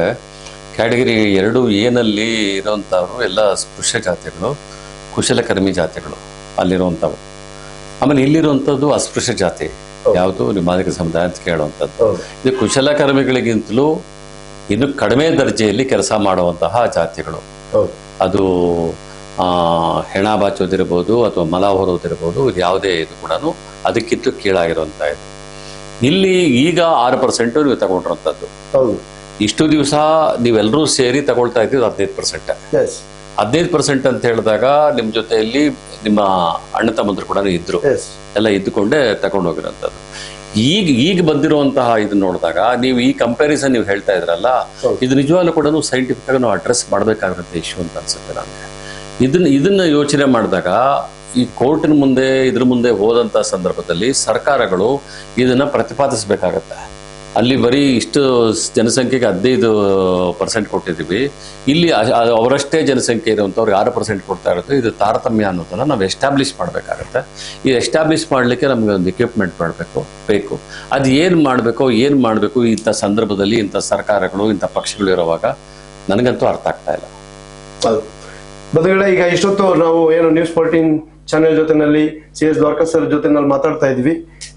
ಕ್ಯಾಟಗರಿ ಎರಡು ಏನಲ್ಲಿ ಇರೋಂಥವ್ರು ಎಲ್ಲ ಸ್ಪೃಶ್ಯ ಜಾತಿಗಳು, ಕುಶಲಕರ್ಮಿ ಜಾತಿಗಳು. ಅಲ್ಲಿರುವಂಥವು. ಆಮೇಲೆ ಇಲ್ಲಿರುವಂತದ್ದು ಅಸ್ಪೃಶ್ಯ ಜಾತಿ. ಯಾವುದು ನಿಮಾದಿಕ ಸಮುದಾಯ ಅಂತ ಕೇಳುವಂಥದ್ದು. ಇದು ಕುಶಲಕರ್ಮಿಗಳಿಗಿಂತಲೂ ಇನ್ನು ಕಡಿಮೆ ದರ್ಜೆಯಲ್ಲಿ ಕೆಲಸ ಮಾಡುವಂತಹ ಜಾತಿಗಳು. ಅದು ಆ, ಹೆಣ ಬಾಚೋದಿರ್ಬೋದು ಅಥವಾ ಮಲ ಹೊರೋದಿರ್ಬೋದು ಇದು ಯಾವುದೇ ಇದು ಕೂಡ ಅದಕ್ಕಿಂತ ಕೀಳಾಗಿರುವಂತ ಇದು. ಇಲ್ಲಿ ಈಗ ಆರು ಪರ್ಸೆಂಟ್ ನೀವು ತಗೊಂಡಿರುವಂತದ್ದು ಇಷ್ಟು ದಿವಸ ನೀವೆಲ್ಲರೂ ಸೇರಿ ತಗೊಳ್ತಾ ಇದ್ದೀವಿ ಹದಿನೈದು ಪರ್ಸೆಂಟ್ ಹದಿನೈದು ಪರ್ಸೆಂಟ್ ಅಂತ ಹೇಳಿದಾಗ ನಿಮ್ಮ ಜೊತೆಯಲ್ಲಿ ನಿಮ್ಮ ಅಣ್ಣ ತಮ್ಮಂದ್ರು ಕೂಡ ಇದ್ರು. ಎಲ್ಲ ಇದ್ದುಕೊಂಡೇ ತಗೊಂಡು ಹೋಗಿರೋಂಥದ್ದು ಈಗ ಈಗ ಬಂದಿರುವಂತಹ ಇದನ್ನ ನೋಡಿದಾಗ ನೀವು ಈ ಕಂಪ್ಯಾರಿಸನ್ ನೀವು ಹೇಳ್ತಾ ಇದ್ರಲ್ಲ. ಇದು ನಿಜವಾಗ್ಲೂ ಕೂಡ ಸೈಂಟಿಫಿಕ್ ಆಗಿ ನಾವು ಅಡ್ರೆಸ್ ಮಾಡಬೇಕಾಗಿರುತ್ತೆ ಇಶ್ಯೂ ಅಂತ ಅನ್ಸುತ್ತೆ ನನಗೆ. ಇದನ್ನ ಇದನ್ನ ಯೋಚನೆ ಮಾಡಿದಾಗ ಈ ಕೋರ್ಟಿನ ಮುಂದೆ ಇದ್ರ ಮುಂದೆ ಹೋದಂತ ಸಂದರ್ಭದಲ್ಲಿ ಸರ್ಕಾರಗಳು ಇದನ್ನ ಪ್ರತಿಪಾದಿಸಬೇಕಾಗತ್ತೆ. ಅಲ್ಲಿ ಬರೀ ಇಷ್ಟು ಜನಸಂಖ್ಯೆಗೆ ಹದಿನೈದು ಪರ್ಸೆಂಟ್ ಕೊಟ್ಟಿದ್ದೀವಿ. ಇಲ್ಲಿ ಅವರಷ್ಟೇ ಜನಸಂಖ್ಯೆ ಇರುವಂಥವ್ರಿಗೆ ಆರು ಪರ್ಸೆಂಟ್ ಕೊಡ್ತಾ ಇರುತ್ತೆ ಇದು ತಾರತಮ್ಯ ಅನ್ನೋದನ್ನು ನಾವು ಎಸ್ಟಾಬ್ಲಿಷ್ ಮಾಡಬೇಕಾಗತ್ತೆ. ಈ ಎಸ್ಟಾಬ್ಲಿಷ್ ಮಾಡಲಿಕ್ಕೆ ನಮಗೆ ಒಂದು ಎಕ್ವಿಪ್ಮೆಂಟ್ ಮಾಡಬೇಕು, ಬೇಕು. ಅದು ಏನು ಮಾಡಬೇಕು ಏನು ಮಾಡಬೇಕು ಇಂಥ ಸಂದರ್ಭದಲ್ಲಿ ಇಂಥ ಸರ್ಕಾರಗಳು, ಇಂಥ ಪಕ್ಷಗಳು ಇರುವಾಗ ನನಗಂತೂ ಅರ್ಥ ಆಗ್ತಾ ಇಲ್ಲ. ಹೌದು. ಈಗ ಇಷ್ಟೊತ್ತು ನಾವು ಏನು ನ್ಯೂಸ್ ಫೋರ್ಟೀನ್ ಚಾನೆಲ್ ಜೊತೆನಲ್ಲಿ ಸಿ ಎಸ್ ದ್ವಾರಕಾ ಸರ್ ಜೊತೆನಲ್ಲಿ ಮಾತಾಡ್ತಾ ಇದ್ವಿ.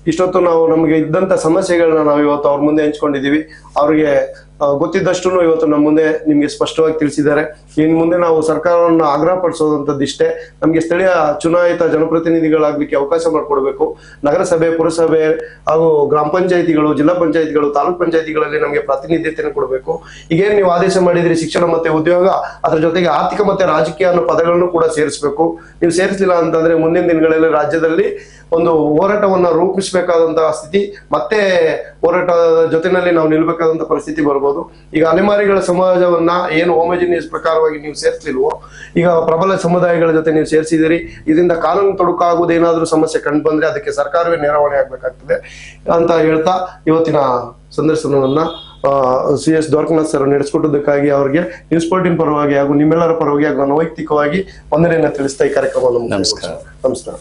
ಇಷ್ಟೊತ್ತು ನಾವು ನಮಗೆ ಇದ್ದಂತ ಸಮಸ್ಯೆಗಳನ್ನ ನಾವು ಇವತ್ತು ಅವ್ರ ಮುಂದೆ ಹಂಚ್ಕೊಂಡಿದೀವಿ ಅವ್ರಿಗೆ ಗೊತ್ತಿದ್ದಷ್ಟು ಇವತ್ತು ನಮ್ಮ ಮುಂದೆ ನಿಮ್ಗೆ ಸ್ಪಷ್ಟವಾಗಿ ತಿಳಿಸಿದ್ದಾರೆ. ಇನ್ ಮುಂದೆ ನಾವು ಸರ್ಕಾರವನ್ನು ಆಗ್ರಹ ಪಡಿಸೋದಂತದ್ದಿಷ್ಟೇ ನಮಗೆ ಸ್ಥಳೀಯ ಚುನಾಯಿತ ಜನಪ್ರತಿನಿಧಿಗಳಾಗ್ಲಿಕ್ಕೆ ಅವಕಾಶ ಮಾಡಿಕೊಡ್ಬೇಕು. ನಗರಸಭೆ, ಪುರಸಭೆ ಹಾಗೂ ಗ್ರಾಮ ಪಂಚಾಯತಿಗಳು, ಜಿಲ್ಲಾ ಪಂಚಾಯತಿಗಳು, ತಾಲೂಕ್ ಪಂಚಾಯತಿಗಳಲ್ಲಿ ನಮಗೆ ಪ್ರಾತಿನಿಧ್ಯತೆಯನ್ನು ಕೊಡಬೇಕು. ಈಗೇನು ನೀವು ಆದೇಶ ಮಾಡಿದ್ರಿ ಶಿಕ್ಷಣ ಮತ್ತೆ ಉದ್ಯೋಗ, ಅದರ ಜೊತೆಗೆ ಆರ್ಥಿಕ ಮತ್ತೆ ರಾಜಕೀಯ ಅನ್ನೋ ಪದಗಳನ್ನು ಕೂಡ ಸೇರಿಸಬೇಕು. ನೀವು ಸೇರಿಸಲಿಲ್ಲ ಅಂತಂದ್ರೆ ಮುಂದಿನ ದಿನಗಳಲ್ಲಿ ರಾಜ್ಯದಲ್ಲಿ ಒಂದು ಹೋರಾಟವನ್ನು ರೂಪಿಸಬೇಕಾದಂತಹ ಸ್ಥಿತಿ ಮತ್ತೆ ಹೋರಾಟದ ಜೊತೆಯಲ್ಲಿ ನಾವು ನಿಲ್ಬೇಕಾದಂತ ಪರಿಸ್ಥಿತಿ ಬರ್ಬೋದು ಈಗ ಅಲೆಮಾರಿಗಳ ಸಮಾಜವನ್ನ ಏನು ಹೋಮೋಜಿನಿಯಸ್ ಪ್ರಕಾರವಾಗಿ ನೀವು ಸೇರಿಸಲಿಲ್ವೋ ಈಗ ಪ್ರಬಲ ಸಮುದಾಯಗಳ ಜೊತೆ ನೀವು ಸೇರಿಸಿದಿರಿ ಇದರಿಂದ ಕಾನೂನು ತೊಡಕಾಗುವುದು ಏನಾದ್ರೂ ಸಮಸ್ಯೆ ಕಂಡು ಬಂದ್ರೆ ಅದಕ್ಕೆ ಸರ್ಕಾರವೇ ನೆರವಣೆ ಆಗ್ಬೇಕಾಗ್ತದೆ ಅಂತ ಹೇಳ್ತಾ ಇವತ್ತಿನ ಸಂದರ್ಶನವನ್ನ ಸಿ ಎಸ್ ದ್ವಾರಕನಾಥ್ ಸರ್ ನಡೆಸಿಕೊಟ್ಟದಕ್ಕಾಗಿ ಅವರಿಗೆ ನ್ಯೂಸ್ ಫೋರ್ಟಿನ್ ಪರವಾಗಿ ಹಾಗೂ ನಿಮ್ಮೆಲ್ಲರ ಪರವಾಗಿ ಹಾಗೂ ನಾನು ವೈಯಕ್ತಿಕವಾಗಿ ವಂದನೆಯನ್ನ ತಿಳಿಸ್ತಾ ಈ ಕಾರ್ಯಕ್ರಮವನ್ನು. ನಮಸ್ಕಾರ. ನಮಸ್ಕಾರ